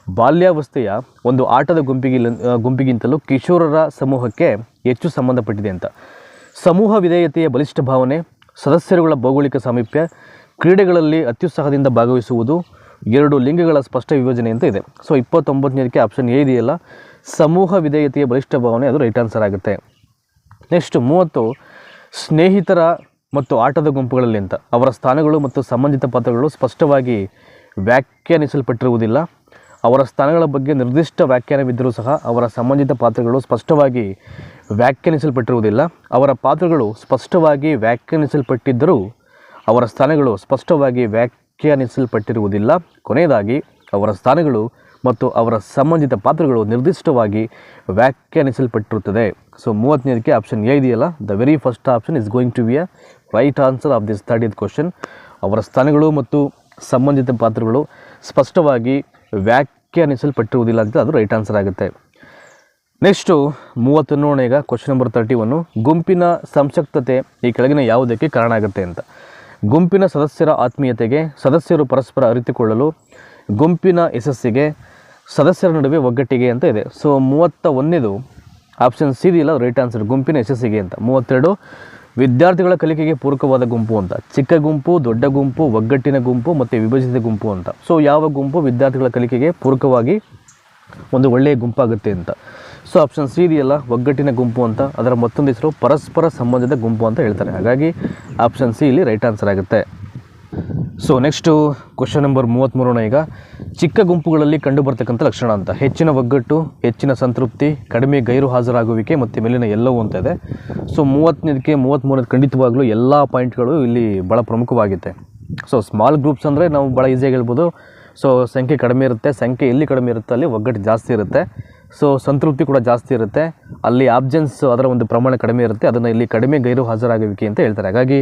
ಬಾಲ್ಯಾವಸ್ಥೆಯ ಒಂದು ಆಟದ ಗುಂಪಿಗೆ ಗುಂಪಿಗಿಂತಲೂ ಕಿಶೋರರ ಸಮೂಹಕ್ಕೆ ಹೆಚ್ಚು ಸಂಬಂಧಪಟ್ಟಿದೆ ಅಂತ. ಸಮೂಹ ವಿಧೇಯತೆಯ ಬಲಿಷ್ಠ ಭಾವನೆ, ಸದಸ್ಯರುಗಳ ಭೌಗೋಳಿಕ ಸಾಮೀಪ್ಯ, ಕ್ರೀಡೆಗಳಲ್ಲಿ ಅತ್ಯುತ್ಸಾಹದಿಂದ ಭಾಗವಹಿಸುವುದು ಎರಡು ಲಿಂಗಗಳ ಸ್ಪಷ್ಟ ವಿಭಜನೆ ಅಂತ ಇದೆ. ಸೊ ಇಪ್ಪತ್ತೊಂಬತ್ತನೇದಕ್ಕೆ ಆಪ್ಷನ್ ಎ ಇದೆಯಲ್ಲ. ಸಮೂಹ ವಿಧೇಯತೆಯ ಬಲಿಷ್ಠ ಭಾವನೆ, ಅದು ರೈಟ್ ಆನ್ಸರ್ ಆಗುತ್ತೆ. ನೆಕ್ಸ್ಟ್ ಮೂವತ್ತು, ಸ್ನೇಹಿತರ ಮತ್ತು ಆಟದ ಗುಂಪುಗಳಲ್ಲಿ ಅಂತ. ಅವರ ಸ್ಥಾನಗಳು ಮತ್ತು ಸಂಬಂಧಿತ ಪಾತ್ರಗಳು ಸ್ಪಷ್ಟವಾಗಿ ವ್ಯಾಖ್ಯಾನಿಸಲ್ಪಟ್ಟಿರುವುದಿಲ್ಲ. ಅವರ ಸ್ಥಾನಗಳ ಬಗ್ಗೆ ನಿರ್ದಿಷ್ಟ ವ್ಯಾಖ್ಯಾನವಿದ್ದರೂ ಸಹ ಅವರ ಸಂಬಂಧಿತ ಪಾತ್ರಗಳು ಸ್ಪಷ್ಟವಾಗಿ ವ್ಯಾಖ್ಯಾನಿಸಲ್ಪಟ್ಟಿರುವುದಿಲ್ಲ. ಅವರ ಪಾತ್ರಗಳು ಸ್ಪಷ್ಟವಾಗಿ ವ್ಯಾಖ್ಯಾನಿಸಲ್ಪಟ್ಟಿದ್ದರೂ ಅವರ ಸ್ಥಾನಗಳು ಸ್ಪಷ್ಟವಾಗಿ ವ್ಯಾಖ್ಯಾನಿಸಲ್ಪಟ್ಟಿರುವುದಿಲ್ಲ. ಕೊನೆಯದಾಗಿ, ಅವರ ಸ್ಥಾನಗಳು ಮತ್ತು ಅವರ ಸಂಬಂಧಿತ ಪಾತ್ರಗಳು ನಿರ್ದಿಷ್ಟವಾಗಿ ವ್ಯಾಖ್ಯಾನಿಸಲ್ಪಟ್ಟಿರುತ್ತದೆ. ಸೊ ಮೂವತ್ತನೇದಕ್ಕೆ ಆಪ್ಷನ್ ಎ ಇದೆಯಲ್ಲ? The very first option is going to be a right answer of this third question ಅವರ ಸ್ಥಾನಗಳು ಮತ್ತು ಸಂಬಂಧಿತ ಪಾತ್ರಗಳು ಸ್ಪಷ್ಟವಾಗಿ ವ್ಯಾಖ್ಯಾನಿಸಲ್ಪಟ್ಟಿರುವುದಿಲ್ಲ ಅಂತ ಅದು ರೈಟ್ ಆನ್ಸರ್ ಆಗುತ್ತೆ. ನೆಕ್ಸ್ಟು ಮೂವತ್ತೊಂದನೇ ಈಗ ಕ್ವಶನ್ ನಂಬರ್ ತರ್ಟಿ ಒನ್ನು ಗುಂಪಿನ ಸಂಸಕ್ತತೆ ಈ ಕೆಳಗಿನ ಯಾವುದಕ್ಕೆ ಕಾರಣ ಆಗುತ್ತೆ ಅಂತ. ಗುಂಪಿನ ಸದಸ್ಯರ ಆತ್ಮೀಯತೆಗೆ, ಸದಸ್ಯರು ಪರಸ್ಪರ ಅರಿತುಕೊಳ್ಳಲು, ಗುಂಪಿನ ಯಶಸ್ಸಿಗೆ, ಸದಸ್ಯರ ನಡುವೆ ಒಗ್ಗಟ್ಟಿಗೆ ಅಂತ ಇದೆ. ಸೊ ಮೂವತ್ತ ಒಂದನೇದು ಆಪ್ಷನ್ ಸಿ ಇದೆಯಲ್ಲ ರೈಟ್ ಆನ್ಸರ್ ಗುಂಪಿನ ಯಶಸ್ಸಿಗೆ ಅಂತ. ಮೂವತ್ತೆರಡು ವಿದ್ಯಾರ್ಥಿಗಳ ಕಲಿಕೆಗೆ ಪೂರಕವಾದ ಗುಂಪು ಅಂತ. ಚಿಕ್ಕ ಗುಂಪು, ದೊಡ್ಡ ಗುಂಪು, ಒಗ್ಗಟ್ಟಿನ ಗುಂಪು ಮತ್ತು ವಿಭಜಿತ ಗುಂಪು ಅಂತ. ಸೊ ಯಾವ ಗುಂಪು ವಿದ್ಯಾರ್ಥಿಗಳ ಕಲಿಕೆಗೆ ಪೂರಕವಾಗಿ ಒಂದು ಒಳ್ಳೆಯ ಗುಂಪಾಗುತ್ತೆ ಅಂತ. ಸೊ ಆಪ್ಷನ್ ಸಿ ಇದೆಯಲ್ಲ, ಒಗ್ಗಟ್ಟಿನ ಗುಂಪು ಅಂತ. ಅದರ ಮತ್ತೊಂದು ಹೆಸರು ಪರಸ್ಪರ ಸಂಬಂಧದ ಗುಂಪು ಅಂತ ಹೇಳ್ತಾರೆ. ಹಾಗಾಗಿ ಆಪ್ಷನ್ ಸಿ ಇಲ್ಲಿ ರೈಟ್ ಆನ್ಸರ್ ಆಗುತ್ತೆ. ಸೊ ನೆಕ್ಸ್ಟು ಕ್ವಶನ್ ನಂಬರ್ ಮೂವತ್ತ್ಮೂರನ ಈಗ. ಚಿಕ್ಕ ಗುಂಪುಗಳಲ್ಲಿ ಕಂಡುಬರ್ತಕ್ಕಂಥ ಲಕ್ಷಣ ಅಂತ. ಹೆಚ್ಚಿನ ಒಗ್ಗಟ್ಟು, ಹೆಚ್ಚಿನ ಸಂತೃಪ್ತಿ, ಕಡಿಮೆ ಗೈರು ಹಾಜರಾಗುವಿಕೆ ಮತ್ತು ಮೇಲಿನ ಎಲ್ಲವೂ ಅಂತ ಇದೆ. ಸೊ ಮೂವತ್ತನೇದಕ್ಕೆ ಮೂವತ್ತ್ಮೂರನೇದು ಖಂಡಿತವಾಗ್ಲೂ ಎಲ್ಲ ಪಾಯಿಂಟ್ಗಳು ಇಲ್ಲಿ ಭಾಳ ಪ್ರಮುಖವಾಗಿದೆ ಸೊ ಸ್ಮಾಲ್ ಗ್ರೂಪ್ಸ್ ಅಂದರೆ ನಾವು ಭಾಳ ಈಸಿಯಾಗಿ ಹೇಳ್ಬೋದು. ಸೊ ಸಂಖ್ಯೆ ಕಡಿಮೆ ಇರುತ್ತೆ. ಸಂಖ್ಯೆ ಎಲ್ಲಿ ಕಡಿಮೆ ಇರುತ್ತೆ ಅಲ್ಲಿ ಒಗ್ಗಟ್ಟು ಜಾಸ್ತಿ ಇರುತ್ತೆ. ಸೊ ಸಂತೃಪ್ತಿ ಕೂಡ ಜಾಸ್ತಿ ಇರುತ್ತೆ. ಅಲ್ಲಿ ಆಬ್ಜೆನ್ಸ್ ಅದರ ಒಂದು ಪ್ರಮಾಣ ಕಡಿಮೆ ಇರುತ್ತೆ. ಅದನ್ನು ಇಲ್ಲಿ ಕಡಿಮೆ ಗೈರು ಹಾಜರಾಗುವಿಕೆ ಅಂತ ಹೇಳ್ತಾರೆ. ಹಾಗಾಗಿ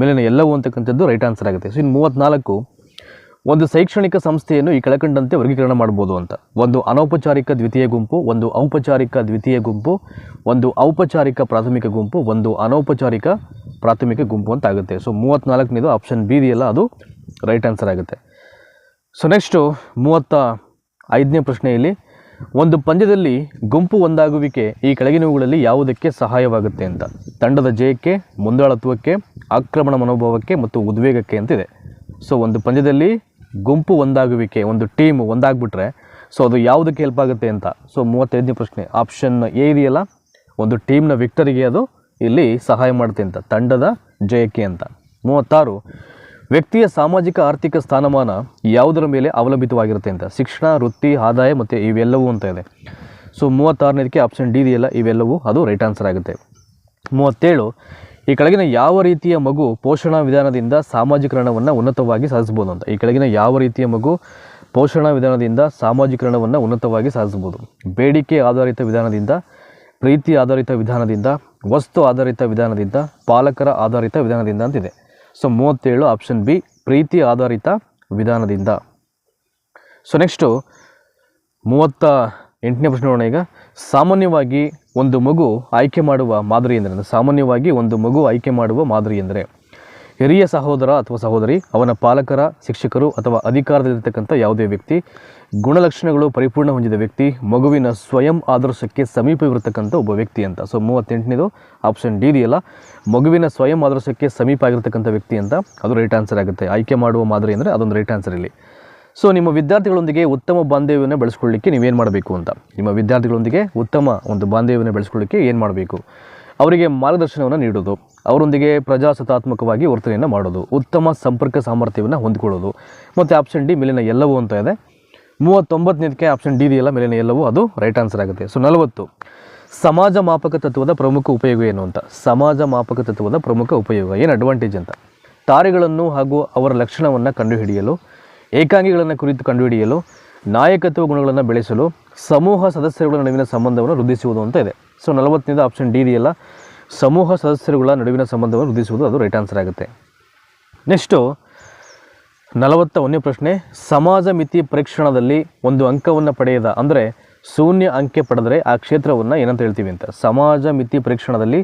ಮೇಲಿನ ಎಲ್ಲವೂ ಅಂತಕ್ಕಂಥದ್ದು ರೈಟ್ ಆನ್ಸರ್ ಆಗುತ್ತೆ. ಸೊ ಇನ್ನು ಮೂವತ್ತ್ನಾಲ್ಕು ಒಂದು ಶೈಕ್ಷಣಿಕ ಸಂಸ್ಥೆಯನ್ನು ಈ ಕೆಳಕಂಡಂತೆ ವರ್ಗೀಕರಣ ಮಾಡ್ಬೋದು ಅಂತ. ಒಂದು ಅನೌಪಚಾರಿಕ ದ್ವಿತೀಯ ಗುಂಪು, ಒಂದು ಔಪಚಾರಿಕ ದ್ವಿತೀಯ ಗುಂಪು, ಒಂದು ಔಪಚಾರಿಕ ಪ್ರಾಥಮಿಕ ಗುಂಪು, ಒಂದು ಅನೌಪಚಾರಿಕ ಪ್ರಾಥಮಿಕ ಗುಂಪು ಅಂತ ಆಗುತ್ತೆ. ಸೊ ಮೂವತ್ತ್ನಾಲ್ಕನೇದು ಆಪ್ಷನ್ ಬಿ ಇದೆಯಲ್ಲ, ಅದು ರೈಟ್ ಆನ್ಸರ್ ಆಗುತ್ತೆ. ಸೊ ನೆಕ್ಸ್ಟು ಮೂವತ್ತ ಐದನೇ ಪ್ರಶ್ನೆಯಲ್ಲಿ ಒಂದು ಪಂದ್ಯದಲ್ಲಿ ಗುಂಪು ಒಂದಾಗುವಿಕೆ ಈ ಕೆಳಗಿನವುಗಳಲ್ಲಿ ಯಾವುದಕ್ಕೆ ಸಹಾಯವಾಗುತ್ತೆ ಅಂತ? ತಂಡದ ಜಯಕ್ಕೆ, ಮುಂದಾಳತ್ವಕ್ಕೆ, ಆಕ್ರಮಣ ಮನೋಭಾವಕ್ಕೆ ಮತ್ತು ಉದ್ವೇಗಕ್ಕೆ ಅಂತಿದೆ. ಸೊ ಒಂದು ಪಂದ್ಯದಲ್ಲಿ ಗುಂಪು ಒಂದಾಗುವಿಕೆ, ಒಂದು ಟೀಮ್ ಒಂದಾಗ್ಬಿಟ್ರೆ ಸೊ ಅದು ಯಾವುದಕ್ಕೆ ಹೆಲ್ಪ್ ಆಗುತ್ತೆ ಅಂತ? ಸೊ ಮೂವತ್ತೈದನೇ ಪ್ರಶ್ನೆ ಆಪ್ಷನ್ ಎ ಇದೆಯಲ್ಲ? ಒಂದು ಟೀಮ್ನ ವಿಕ್ಟರಿಗೆ ಅದು ಇಲ್ಲಿ ಸಹಾಯ ಮಾಡುತ್ತೆ ಅಂತ, ತಂಡದ ಜಯಕ್ಕೆ ಅಂತ. ಮೂವತ್ತಾರು ವ್ಯಕ್ತಿಯ ಸಾಮಾಜಿಕ ಆರ್ಥಿಕ ಸ್ಥಾನಮಾನ ಯಾವುದರ ಮೇಲೆ ಅವಲಂಬಿತವಾಗಿರುತ್ತೆ ಅಂತ. ಶಿಕ್ಷಣ, ವೃತ್ತಿ, ಆದಾಯ ಮತ್ತು ಇವೆಲ್ಲವೂ ಅಂತ ಇದೆ. ಸೊ ಮೂವತ್ತಾರನೇದಕ್ಕೆ ಆಪ್ಷನ್ ಡಿ ಇದೆಯಲ್ಲ, ಇವೆಲ್ಲವೂ ಅದು ರೈಟ್ ಆನ್ಸರ್ ಆಗುತ್ತೆ. ಮೂವತ್ತೇಳು, ಈ ಕೆಳಗಿನ ಯಾವ ರೀತಿಯ ಮಗು ಪೋಷಣಾ ವಿಧಾನದಿಂದ ಸಾಮಾಜಿಕರಣವನ್ನು ಉನ್ನತವಾಗಿ ಸಾಧಿಸ್ಬೋದು ಅಂತ. ಈ ಕೆಳಗಿನ ಯಾವ ರೀತಿಯ ಮಗು ಪೋಷಣಾ ವಿಧಾನದಿಂದ ಸಾಮಾಜಿಕರಣವನ್ನು ಉನ್ನತವಾಗಿ ಸಾಧಿಸ್ಬೋದು ಬೇಡಿಕೆ ಆಧಾರಿತ ವಿಧಾನದಿಂದ, ಪ್ರೀತಿ ಆಧಾರಿತ ವಿಧಾನದಿಂದ, ವಸ್ತು ಆಧಾರಿತ ವಿಧಾನದಿಂದ, ಪಾಲಕರ ಆಧಾರಿತ ವಿಧಾನದಿಂದ ಅಂತಿದೆ ಸೊ ಮೂವತ್ತೇಳು ಆಪ್ಷನ್ ಬಿ ಪ್ರೀತಿ ಆಧಾರಿತ ವಿಧಾನದಿಂದ. ಸೊ ನೆಕ್ಸ್ಟು ಮೂವತ್ತ ಎಂಟನೇ ಪ್ರಶ್ನೆ ನೋಡೋಣ ಈಗ. ಸಾಮಾನ್ಯವಾಗಿ ಒಂದು ಮಗು ಆಯ್ಕೆ ಮಾಡುವ ಮಾದರಿ ಎಂದರೆ, ಸಾಮಾನ್ಯವಾಗಿ ಒಂದು ಮಗು ಆಯ್ಕೆ ಮಾಡುವ ಮಾದರಿ ಎಂದರೆ ಹಿರಿಯ ಸಹೋದರ ಅಥವಾ ಸಹೋದರಿ, ಅವನ ಪಾಲಕರ, ಶಿಕ್ಷಕರು ಅಥವಾ ಅಧಿಕಾರದಲ್ಲಿರ್ತಕ್ಕಂಥ ಯಾವುದೇ ವ್ಯಕ್ತಿ, ಗುಣಲಕ್ಷಣಗಳು ಪರಿಪೂರ್ಣ ಹೊಂದಿದ ವ್ಯಕ್ತಿ, ಮಗುವಿನ ಸ್ವಯಂ ಆದರ್ಶಕ್ಕೆ ಸಮೀಪವಿರತಕ್ಕಂಥ ಒಬ್ಬ ವ್ಯಕ್ತಿ ಅಂತ. ಸೊ ಮೂವತ್ತೆಂಟನೇದು ಆಪ್ಷನ್ ಡಿ ಇದೆಯಲ್ಲ? ಮಗುವಿನ ಸ್ವಯಂ ಆದರ್ಶಕ್ಕೆ ಸಮೀಪ ಆಗಿರ್ತಕ್ಕಂಥ ವ್ಯಕ್ತಿ ಅಂತ. ಅದು ರೈಟ್ ಆನ್ಸರ್ ಆಗುತ್ತೆ. ಆಯ್ಕೆ ಮಾಡುವ ಮಾದರಿ ಅಂದರೆ ಅದೊಂದು ರೈಟ್ ಆನ್ಸರ್ ಇಲ್ಲಿ. ಸೊ ನಿಮ್ಮ ವಿದ್ಯಾರ್ಥಿಗಳೊಂದಿಗೆ ಉತ್ತಮ ಬಾಂಧವ್ಯವನ್ನು ಬೆಳೆಸ್ಕೊಳ್ಳಿಕ್ಕೆ ನೀವೇನು ಮಾಡಬೇಕು ಅಂತ. ನಿಮ್ಮ ವಿದ್ಯಾರ್ಥಿಗಳೊಂದಿಗೆ ಉತ್ತಮ ಒಂದು ಬಾಂಧವ್ಯವನ್ನು ಬೆಳೆಸ್ಕೊಳ್ಳಿಕ್ಕೆ ಏನು ಮಾಡಬೇಕು? ಅವರಿಗೆ ಮಾರ್ಗದರ್ಶನವನ್ನು ನೀಡೋದು. ಅವರೊಂದಿಗೆ ಪ್ರಜಾಸತ್ತಾತ್ಮಕವಾಗಿ ವರ್ತನೆಯನ್ನು ಮಾಡೋದು. ಉತ್ತಮ ಸಂಪರ್ಕ ಸಾಮರ್ಥ್ಯವನ್ನು ಹೊಂದಿಕೊಳ್ಳೋದು. ಮತ್ತು ಆಪ್ಷನ್ ಡಿ ಮೇಲಿನ ಎಲ್ಲವೂ ಅಂತ ಇದೆ. ಮೂವತ್ತೊಂಬತ್ತನೇದಕ್ಕೆ ಆಪ್ಷನ್ ಡಿ ಇದೆಯಲ್ಲ, ಮೇಲಿನ ಎಲ್ಲವೂ ಅದು ರೈಟ್ ಆನ್ಸರ್ ಆಗುತ್ತೆ. ಸೊ ನಲವತ್ತು. ಸಮಾಜ ಮಾಪಕ ತತ್ವದ ಪ್ರಮುಖ ಉಪಯೋಗ ಏನು ಅಂತ? ಸಮಾಜ ಮಾಪಕ ತತ್ವದ ಪ್ರಮುಖ ಉಪಯೋಗ. ಏನು ಅಡ್ವಾಂಟೇಜ್ ಅಂತ? ತಾರೆಗಳನ್ನು ಹಾಗೂ ಅವರ ಲಕ್ಷಣವನ್ನು ಕಂಡುಹಿಡಿಯಲು, ಏಕಾಂಗಿಗಳನ್ನು ಕುರಿತು ಕಂಡುಹಿಡಿಯಲು, ನಾಯಕತ್ವ ಗುಣಗಳನ್ನು ಬೆಳೆಸಲು, ಸಮೂಹ ಸದಸ್ಯರುಗಳ ನಡುವಿನ ಸಂಬಂಧವನ್ನು ವೃದ್ಧಿಸುವುದು ಅಂತ ಇದೆ. ಸೊ ನಲವತ್ತನೇದು ಆಪ್ಷನ್ ಡಿ ಇದೆಯಲ್ಲ, ಸಮೂಹ ಸದಸ್ಯರುಗಳ ನಡುವಿನ ಸಂಬಂಧವನ್ನು ವೃದ್ಧಿಸುವುದು ಅದು ರೈಟ್ ಆನ್ಸರ್ ಆಗುತ್ತೆ. ನೆಕ್ಸ್ಟು ನಲವತ್ತ ಒಂದನೇ ಪ್ರಶ್ನೆ, ಸಮಾಜ ಮಿತಿ ಪರೀಕ್ಷಣದಲ್ಲಿ ಒಂದು ಅಂಕವನ್ನು ಪಡೆಯದ, ಅಂದರೆ ಶೂನ್ಯ ಅಂಕೆ ಪಡೆದರೆ ಆ ಕ್ಷೇತ್ರವನ್ನು ಏನಂತ ಹೇಳ್ತೀವಿ ಅಂತ. ಸಮಾಜ ಮಿತಿ ಪರೀಕ್ಷಣದಲ್ಲಿ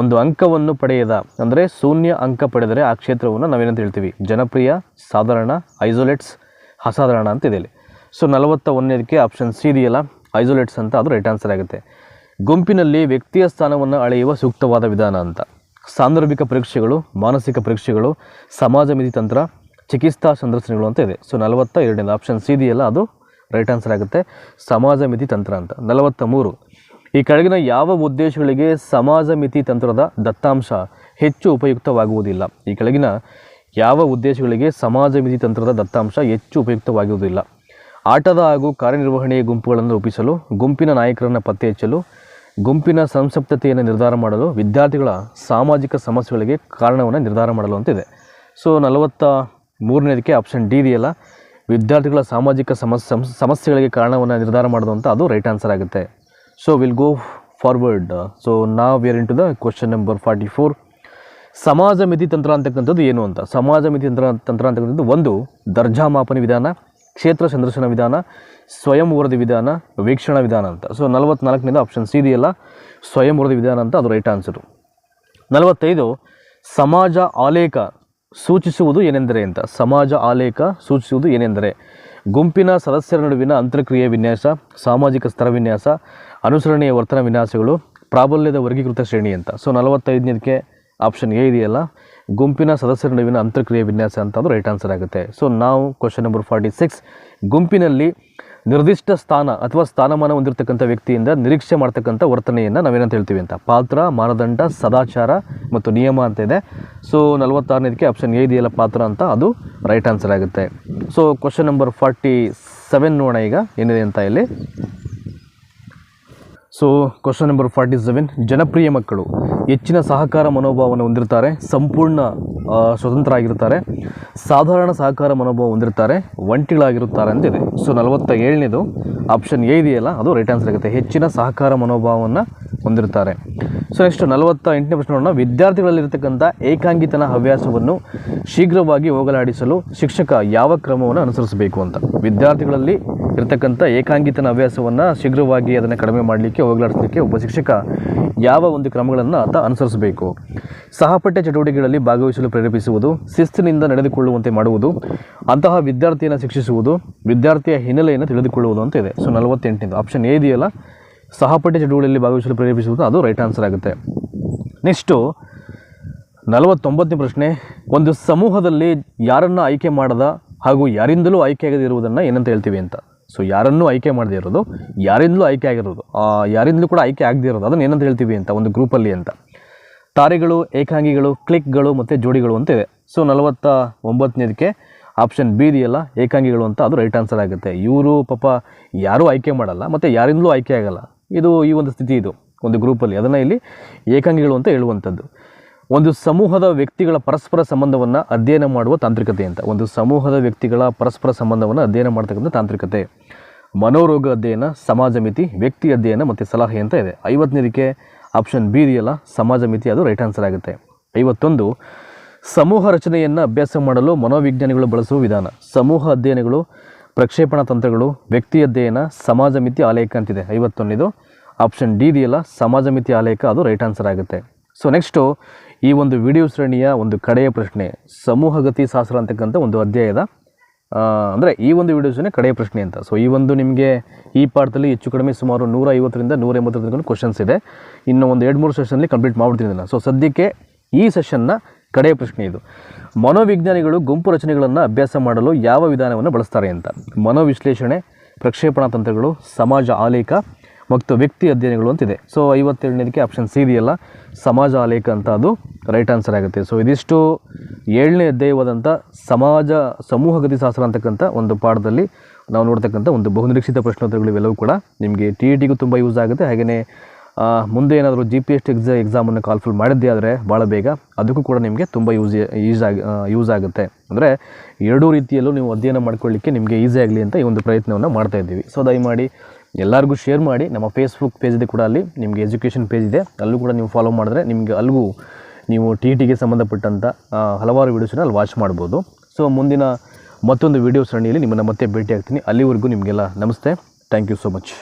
ಒಂದು ಅಂಕವನ್ನು ಪಡೆಯದ, ಅಂದರೆ ಶೂನ್ಯ ಅಂಕ ಪಡೆದರೆ ಆ ಕ್ಷೇತ್ರವನ್ನು ನಾವೇನಂತ ಹೇಳ್ತೀವಿ? ಜನಪ್ರಿಯ, ಸಾಧಾರಣ ಐಸೋಲೇಟ್ಸ್ ಅಸಾಧಾರಣ ಅಂತ ಇದೆ ಸೊ ನಲವತ್ತ ಒಂದನೇದಕ್ಕೆ ಆಪ್ಷನ್ ಸಿ ಇದೆಯಲ್ಲ ಐಸೋಲೇಟ್ಸ್ ಅಂತ ಅದು ರೈಟ್ ಆನ್ಸರ್ ಆಗುತ್ತೆ. ಗುಂಪಿನಲ್ಲಿ ವ್ಯಕ್ತಿಯ ಸ್ಥಾನವನ್ನು ಅಳೆಯುವ ಸೂಕ್ತವಾದ ವಿಧಾನ ಅಂತ. ಸಾಂದರ್ಭಿಕ ಪರೀಕ್ಷೆಗಳು, ಮಾನಸಿಕ ಪರೀಕ್ಷೆಗಳು, ಸಮಾಜ ಮಿತಿ ತಂತ್ರ, ಚಿಕಿತ್ಸಾ ಸಂದರ್ಶನಗಳು ಅಂತ ಇದೆ. ಸೊ ನಲವತ್ತ ಎರಡನೇದು ಆಪ್ಷನ್ ಸಿ ಇದೆಯಲ್ಲ ಅದು ರೈಟ್ ಆನ್ಸರ್ ಆಗುತ್ತೆ. ಸಮಾಜ ಮಿತಿ ತಂತ್ರ ಅಂತ. ನಲವತ್ತ ಮೂರು ಈ ಕೆಳಗಿನ ಯಾವ ಉದ್ದೇಶಗಳಿಗೆ ಸಮಾಜ ಮಿತಿ ತಂತ್ರದ ದತ್ತಾಂಶ ಹೆಚ್ಚು ಉಪಯುಕ್ತವಾಗುವುದಿಲ್ಲ? ಈ ಕೆಳಗಿನ ಯಾವ ಉದ್ದೇಶಗಳಿಗೆ ಸಮಾಜ ಮಿತಿ ತಂತ್ರದ ದತ್ತಾಂಶ ಹೆಚ್ಚು ಉಪಯುಕ್ತವಾಗುವುದಿಲ್ಲ? ಆಟದ ಹಾಗೂ ಕಾರ್ಯನಿರ್ವಹಣೆಯ ಗುಂಪುಗಳನ್ನು ರೂಪಿಸಲು, ಗುಂಪಿನ ನಾಯಕರನ್ನು ಪತ್ತೆ ಹಚ್ಚಲು ಗುಂಪಿನ ಸಂಸಪ್ತತೆಯನ್ನು ನಿರ್ಧಾರ ಮಾಡಲು ವಿದ್ಯಾರ್ಥಿಗಳ ಸಾಮಾಜಿಕ ಸಮಸ್ಯೆಗಳಿಗೆ ಕಾರಣವನ್ನು ನಿರ್ಧಾರ ಮಾಡಲು ಅಂತಿದೆ. ಸೊ, ನಲವತ್ತ ಮೂರನೇದಕ್ಕೆ ಆಪ್ಷನ್ ಡಿ ಇದೆಯಲ್ಲ? ವಿದ್ಯಾರ್ಥಿಗಳ ಸಾಮಾಜಿಕ ಸಮಸ್ ಸಮಸ್- ಸಮಸ್ಯೆಗಳಿಗೆ ಕಾರಣವನ್ನು ನಿರ್ಧಾರ ಮಾಡೋದು ಅಂತ ಅದು ರೈಟ್ ಆನ್ಸರ್ ಆಗುತ್ತೆ. So will go forward so now we're into the question number forty four ಸಮಾಜ ಮಿತಿ ತಂತ್ರ ಅಂತಕ್ಕಂಥದ್ದು ಏನು ಅಂತ? ಸಮಾಜ ಮಿತಿ ತಂತ್ರ ತಂತ್ರ ಅಂತಕ್ಕಂಥದ್ದು ಒಂದು ದರ್ಜಾ ಮಾಪನ ವಿಧಾನ. ಕ್ಷೇತ್ರ ಸಂದರ್ಶನ ವಿಧಾನ, ಸ್ವಯಂ ವರದಿ ವಿಧಾನ, ವೀಕ್ಷಣಾ ವಿಧಾನ ಅಂತ. ಸೊ ನಲವತ್ನಾಲ್ಕನೇದು ಆಪ್ಷನ್ ಸಿ ಇದೆಯಲ್ಲ ಸ್ವಯಂ ವರದಿ ವಿಧಾನ ಅಂತ ಅದು ರೈಟ್ ಆನ್ಸರು ನಲವತ್ತೈದು, ಸಮಾಜ ಆಲೇಖ ಸೂಚಿಸುವುದು ಏನೆಂದರೆ ಅಂತ. ಸಮಾಜ ಆಲೇಖ ಸೂಚಿಸುವುದು ಏನೆಂದರೆ, ಗುಂಪಿನ ಸದಸ್ಯರ ನಡುವಿನ ಅಂತರ್ಕ್ರಿಯೆ ವಿನ್ಯಾಸ, ಸಾಮಾಜಿಕ ಸ್ತರ ವಿನ್ಯಾಸ, ಅನುಸರಣೆಯ ವರ್ತನ ವಿನ್ಯಾಸಗಳು, ಪ್ರಾಬಲ್ಯದ ವರ್ಗೀಕೃತ ಶ್ರೇಣಿ ಅಂತ. ಸೊ ನಲವತ್ತೈದನೇದಕ್ಕೆ ಆಪ್ಷನ್ ಎ ಇದೆಯಲ್ಲ? ಗುಂಪಿನ ಸದಸ್ಯರ ನಡುವಿನ ಅಂತರ್ಕ್ರಿಯೆ ವಿನ್ಯಾಸ ಅಂತ ಅದು ರೈಟ್ ಆನ್ಸರ್ ಆಗುತ್ತೆ. ಸೊ ನಾವು ಕ್ವಶನ್ ನಂಬರ್ ಫಾರ್ಟಿ ಸಿಕ್ಸ್ ಗುಂಪಿನಲ್ಲಿ ನಿರ್ದಿಷ್ಟ ಸ್ಥಾನ ಅಥವಾ ಸ್ಥಾನಮಾನ ಹೊಂದಿರತಕ್ಕಂಥ ವ್ಯಕ್ತಿಯಿಂದ ನಿರೀಕ್ಷೆ ಮಾಡ್ತಕ್ಕಂಥ ವರ್ತನೆಯನ್ನು ನಾವೇನಂತ ಹೇಳ್ತೀವಿ ಅಂತ? ಪಾತ್ರ, ಮಾನದಂಡ, ಸದಾಚಾರ ಮತ್ತು ನಿಯಮ ಅಂತ ಇದೆ. ಸೊ ನಲವತ್ತಾರನೇದಕ್ಕೆ ಆಪ್ಷನ್ ಎ ಇದೆಯಲ್ಲ ಪಾತ್ರ ಅಂತ ಅದು ರೈಟ್ ಆನ್ಸರ್ ಆಗುತ್ತೆ. So question number forty seven ನೋಡೋಣ ಈಗ. ಏನಿದೆ ಅಂತ ಇಲ್ಲಿ? So question number forty seven ಜನಪ್ರಿಯ ಮಕ್ಕಳು ಹೆಚ್ಚಿನ ಸಹಕಾರ ಮನೋಭಾವವನ್ನು ಹೊಂದಿರ್ತಾರೆ, ಸಂಪೂರ್ಣ ಸ್ವತಂತ್ರ ಆಗಿರ್ತಾರೆ ಸಾಧಾರಣ ಸಹಕಾರ ಮನೋಭಾವ ಹೊಂದಿರ್ತಾರೆ, ಒಂಟಿಗಳಾಗಿರುತ್ತಾರೆ ಅಂತಿದೆ ಸೊ ನಲವತ್ತ ಏಳನೇದು ಆಪ್ಷನ್ ಎ ಇದೆಯಲ್ಲ, ಅದು ರೈಟ್ ಆನ್ಸರ್ ಆಗುತ್ತೆ. ಹೆಚ್ಚಿನ ಸಹಕಾರ ಮನೋಭಾವವನ್ನು ಹೊಂದಿರ್ತಾರೆ. ಸೊ ನೆಕ್ಸ್ಟ್ ನಲವತ್ತ ಎಂಟನೇ ಪ್ರಶ್ನೆ ನೋಡೋಣ. ವಿದ್ಯಾರ್ಥಿಗಳಲ್ಲಿರ್ತಕ್ಕಂಥ ಏಕಾಂಗಿತನ ಹವ್ಯಾಸವನ್ನು ಶೀಘ್ರವಾಗಿ ಹೋಗಲಾಡಿಸಲು ಶಿಕ್ಷಕ ಯಾವ ಕ್ರಮವನ್ನು ಅನುಸರಿಸಬೇಕು ಅಂತ. ವಿದ್ಯಾರ್ಥಿಗಳಲ್ಲಿ ಇರತಕ್ಕಂಥ ಏಕಾಂಗಿತನ ಹವ್ಯಾಸವನ್ನು ಶೀಘ್ರವಾಗಿ ಅದನ್ನು ಕಡಿಮೆ ಮಾಡಲಿಕ್ಕೆ ಹೋಗಲಾಡಿಸಲಿಕ್ಕೆ ಒಬ್ಬ ಶಿಕ್ಷಕ ಯಾವ ಒಂದು ಕ್ರಮಗಳನ್ನು ಆತ ಅನುಸರಿಸಬೇಕು. ಸಹಪಠ್ಯ ಚಟುವಟಿಕೆಗಳಲ್ಲಿ ಭಾಗವಹಿಸಲು ಪ್ರೇರೇಪಿಸುವುದು, ಶಿಸ್ತಿನಿಂದ ನಡೆದುಕೊಳ್ಳುವಂತೆ ಮಾಡುವುದು, ಅಂತಹ ವಿದ್ಯಾರ್ಥಿಯನ್ನು ಶಿಕ್ಷಿಸುವುದು, ವಿದ್ಯಾರ್ಥಿಯ ಹಿನ್ನೆಲೆಯನ್ನು ತಿಳಿದುಕೊಳ್ಳುವುದು ಅಂತ ಇದೆ. ಸೊ ನಲವತ್ತೆಂಟನೇದು ಆಪ್ಷನ್ ಎ ಇದೆಯಲ್ಲ? ಸಹಪಠ್ಯ ಚಟುವಟಿಕೆಯಲ್ಲಿ ಭಾಗವಹಿಸಲು ಪ್ರೇರೇಪಿಸುವುದು, ಅದು ರೈಟ್ ಆನ್ಸರ್ ಆಗುತ್ತೆ. ನೆಕ್ಸ್ಟು ನಲವತ್ತೊಂಬತ್ತನೇ ಪ್ರಶ್ನೆ, ಒಂದು ಸಮೂಹದಲ್ಲಿ ಯಾರನ್ನು ಆಯ್ಕೆ ಮಾಡದ ಹಾಗೂ ಯಾರಿಂದಲೂ ಆಯ್ಕೆಯಾಗದಿರುವುದನ್ನು ಏನಂತ ಹೇಳ್ತೀವಿ ಅಂತ. ಸೊ ಯಾರನ್ನೂ ಆಯ್ಕೆ ಮಾಡದೇ ಇರೋದು, ಯಾರಿಂದಲೂ ಆಯ್ಕೆ ಆಗಿರೋದು ಯಾರಿಂದಲೂ ಕೂಡ ಆಯ್ಕೆ ಆಗದೇ ಇರೋದು, ಅದನ್ನು ಏನಂತ ಹೇಳ್ತೀವಿ ಅಂತ, ಒಂದು ಗ್ರೂಪಲ್ಲಿ ಅಂತ. ತಾರೆಗಳು, ಏಕಾಂಗಿಗಳು, ಕ್ಲಿಕ್ಗಳು ಮತ್ತು ಜೋಡಿಗಳು ಅಂತ ಇದೆ. ಸೊ ನಲವತ್ತ ಒಂಬತ್ತನೇದಕ್ಕೆ ಆಪ್ಷನ್ ಬಿ ಇದೆಯಲ್ಲ, ಏಕಾಂಗಿಗಳು ಅಂತ ಅದು ರೈಟ್ ಆನ್ಸರ್ ಆಗುತ್ತೆ. ಇವರು ಪಾಪ ಯಾರೂ ಆಯ್ಕೆ ಮಾಡಲ್ಲ, ಮತ್ತು ಯಾರಿಂದಲೂ ಆಯ್ಕೆ ಆಗಲ್ಲ. ಇದು ಈ ಒಂದು ಸ್ಥಿತಿ ಇದು, ಒಂದು ಗ್ರೂಪಲ್ಲಿ ಅದನ್ನು ಇಲ್ಲಿ ಏಕಾಂಗಿಗಳು ಅಂತ ಹೇಳುವಂಥದ್ದು. ಒಂದು ಸಮೂಹದ ವ್ಯಕ್ತಿಗಳ ಪರಸ್ಪರ ಸಂಬಂಧವನ್ನು ಅಧ್ಯಯನ ಮಾಡುವ ತಾಂತ್ರಿಕತೆ ಅಂತ. ಒಂದು ಸಮೂಹದ ವ್ಯಕ್ತಿಗಳ ಪರಸ್ಪರ ಸಂಬಂಧವನ್ನು ಅಧ್ಯಯನ ಮಾಡ್ತಕ್ಕಂಥ ತಾಂತ್ರಿಕತೆ. ಮನೋರೋಗ ಅಧ್ಯಯನ, ಸಮಾಜ ಮಿತಿ, ವ್ಯಕ್ತಿ ಅಧ್ಯಯನ ಮತ್ತು ಸಲಹೆ ಅಂತ ಇದೆ. ಐವತ್ತನೇದಕ್ಕೆ ಆಪ್ಷನ್ ಬಿ ಇದೆಯಲ್ಲ, ಸಮಾಜ ಮಿತಿ, ಅದು ರೈಟ್ ಆನ್ಸರ್ ಆಗುತ್ತೆ. ಐವತ್ತೊಂದು, ಸಮೂಹ ರಚನೆಯನ್ನು ಅಭ್ಯಾಸ ಮಾಡಲು ಮನೋವಿಜ್ಞಾನಿಗಳು ಬಳಸುವ ವಿಧಾನ. ಸಮೂಹ ಅಧ್ಯಯನಗಳು, ಪ್ರಕ್ಷೇಪಣಾ ತಂತ್ರಗಳು, ವ್ಯಕ್ತಿ ಅಧ್ಯಯನ, ಸಮಾಜ ಮಿತಿ ಆಲೇಖ ಅಂತಿದೆ. ಐವತ್ತೊಂದಿದು, ಆಪ್ಷನ್ ಡಿ ಇದೆಯಲ್ಲ, ಸಮಾಜ ಮಿತಿ ಆಲೇಖ, ಅದು ರೈಟ್ ಆನ್ಸರ್ ಆಗುತ್ತೆ. ಸೊ, ನೆಕ್ಸ್ಟು ಈ ಒಂದು ವಿಡಿಯೋ ಶ್ರೇಣಿಯ ಒಂದು ಕಡೆಯ ಪ್ರಶ್ನೆ ಸಮೂಹಗತಿ ಶಾಸ್ತ್ರ ಅಂತಕ್ಕಂಥ ಒಂದು ಅಧ್ಯಾಯದ ಅಂದರೆ ಈ ಒಂದು ವಿಡಿಯೋ ಶ್ರೇಣಿ ಕಡೆಯ ಪ್ರಶ್ನೆ ಅಂತ. ಸೊ ಈ ಒಂದು ನಿಮಗೆ ಈ ಪಾಠದಲ್ಲಿ ಹೆಚ್ಚು ಕಡಿಮೆ ಸುಮಾರು ನೂರ ಐವತ್ತರಿಂದ ನೂರ ಎಂಬತ್ತರ ತನಕ ಕ್ವಶನ್ಸ್ ಇದೆ. ಇನ್ನು ಒಂದು ಎರಡು ಮೂರು ಸೆಷನ್ಲಿ ಕಂಪ್ಲೀಟ್ ಮಾಡ್ಬಿಡ್ತೀನಿ ಸೊ ಸದ್ಯಕ್ಕೆ ಈ ಸೆಷನ್ನ ಕಡೆಯ ಪ್ರಶ್ನೆ ಇದು. ಮನೋವಿಜ್ಞಾನಿಗಳು ಗುಂಪು ರಚನೆಗಳನ್ನು ಅಭ್ಯಾಸ ಮಾಡಲು ಯಾವ ವಿಧಾನವನ್ನು ಬಳಸ್ತಾರೆ ಅಂತ. ಮನೋವಿಶ್ಲೇಷಣೆ, ಪ್ರಕ್ಷೇಪಣಾ ತಂತ್ರಗಳು, ಸಮಾಜ ಆಲೇಖ ಮತ್ತು ವ್ಯಕ್ತಿ ಅಧ್ಯಯನಗಳು ಅಂತಿದೆ ಸೊ ಐವತ್ತೇಳನೇದಕ್ಕೆ ಆಪ್ಷನ್ ಸಿ ಇದೆಯಲ್ಲ, ಸಮಾಜ ಆಲೇಖ ಅಂತ ಅದು ರೈಟ್ ಆನ್ಸರ್ ಆಗುತ್ತೆ. ಸೊ ಇದಿಷ್ಟು ಏಳನೇ ಅಧ್ಯಾಯವಾದಂಥ ಸಮಾಜ ಸಮೂಹ ಗತಿಶಾಸ್ತ್ರ ಅಂತಕ್ಕಂಥ ಒಂದು ಪಾಠದಲ್ಲಿ ನಾವು ನೋಡ್ತಕ್ಕಂಥ ಒಂದು ಬಹುನಿರೀಕ್ಷಿತ ಪ್ರಶ್ನೋತ್ತರಗಳು ಇವೆಲ್ಲವೂ ಕೂಡ ನಿಮಗೆ ಟಿ ಇ ಟಿಗೂ ತುಂಬ ಯೂಸ್ ಆಗುತ್ತೆ. ಹಾಗೆಯೇ ಮುಂದೆ ಏನಾದರೂ ಜಿ ಪಿ ಎಸ್ ಟಿ ಎಕ್ಸಾ ಎಕ್ಸಾಮನ್ನು ಕಾಲ್ಫುಲ್ ಮಾಡಿದ್ದೇ ಆದರೆ ಭಾಳ ಬೇಗ ಅದಕ್ಕೂ ಕೂಡ ನಿಮಗೆ ತುಂಬ ಯೂಸ್ ಯೂಸ್ ಆಗಿ ಯೂಸ್ ಆಗುತ್ತೆ. ಅಂದರೆ ಎರಡೂ ರೀತಿಯಲ್ಲೂ ನೀವು ಅಧ್ಯಯನ ಮಾಡ್ಕೊಳ್ಳಿಕ್ಕೆ ನಿಮಗೆ ಈಸಿ ಆಗಲಿ ಅಂತ ಈ ಒಂದು ಪ್ರಯತ್ನವನ್ನು ಮಾಡ್ತಾ ಇದ್ದೀವಿ. ಸೊ ದಯಮಾಡಿ ಎಲ್ಲರಿಗೂ ಶೇರ್ ಮಾಡಿ ನಮ್ಮ ಫೇಸ್ಬುಕ್ ಪೇಜ್ ಇದೆ ಕೂಡ ಅಲ್ಲಿ ನಿಮಗೆ ಎಜುಕೇಷನ್ ಪೇಜ್ ಇದೆ. ಅಲ್ಲೂ ಕೂಡ ನೀವು ಫಾಲೋ ಮಾಡಿದ್ರೆ ನಿಮಗೆ ಅಲ್ಲಿಗೂ ನೀವು ಟಿ ಟಿಗೆ ಸಂಬಂಧಪಟ್ಟಂಥ ಆ, ಹಲವಾರು ವೀಡಿಯೋಸನ್ನ ಅಲ್ಲಿ ವಾಚ್ ಮಾಡ್ಬೋದು. ಸೊ ಮುಂದಿನ ಮತ್ತೊಂದು ವೀಡಿಯೋ ಸರಣಿಯಲ್ಲಿ ನಿಮ್ಮನ್ನು ಮತ್ತೆ ಭೇಟಿ ಆಗ್ತೀನಿ ಅಲ್ಲಿವರೆಗೂ ನಿಮಗೆಲ್ಲ ನಮಸ್ತೆ. Thank you so much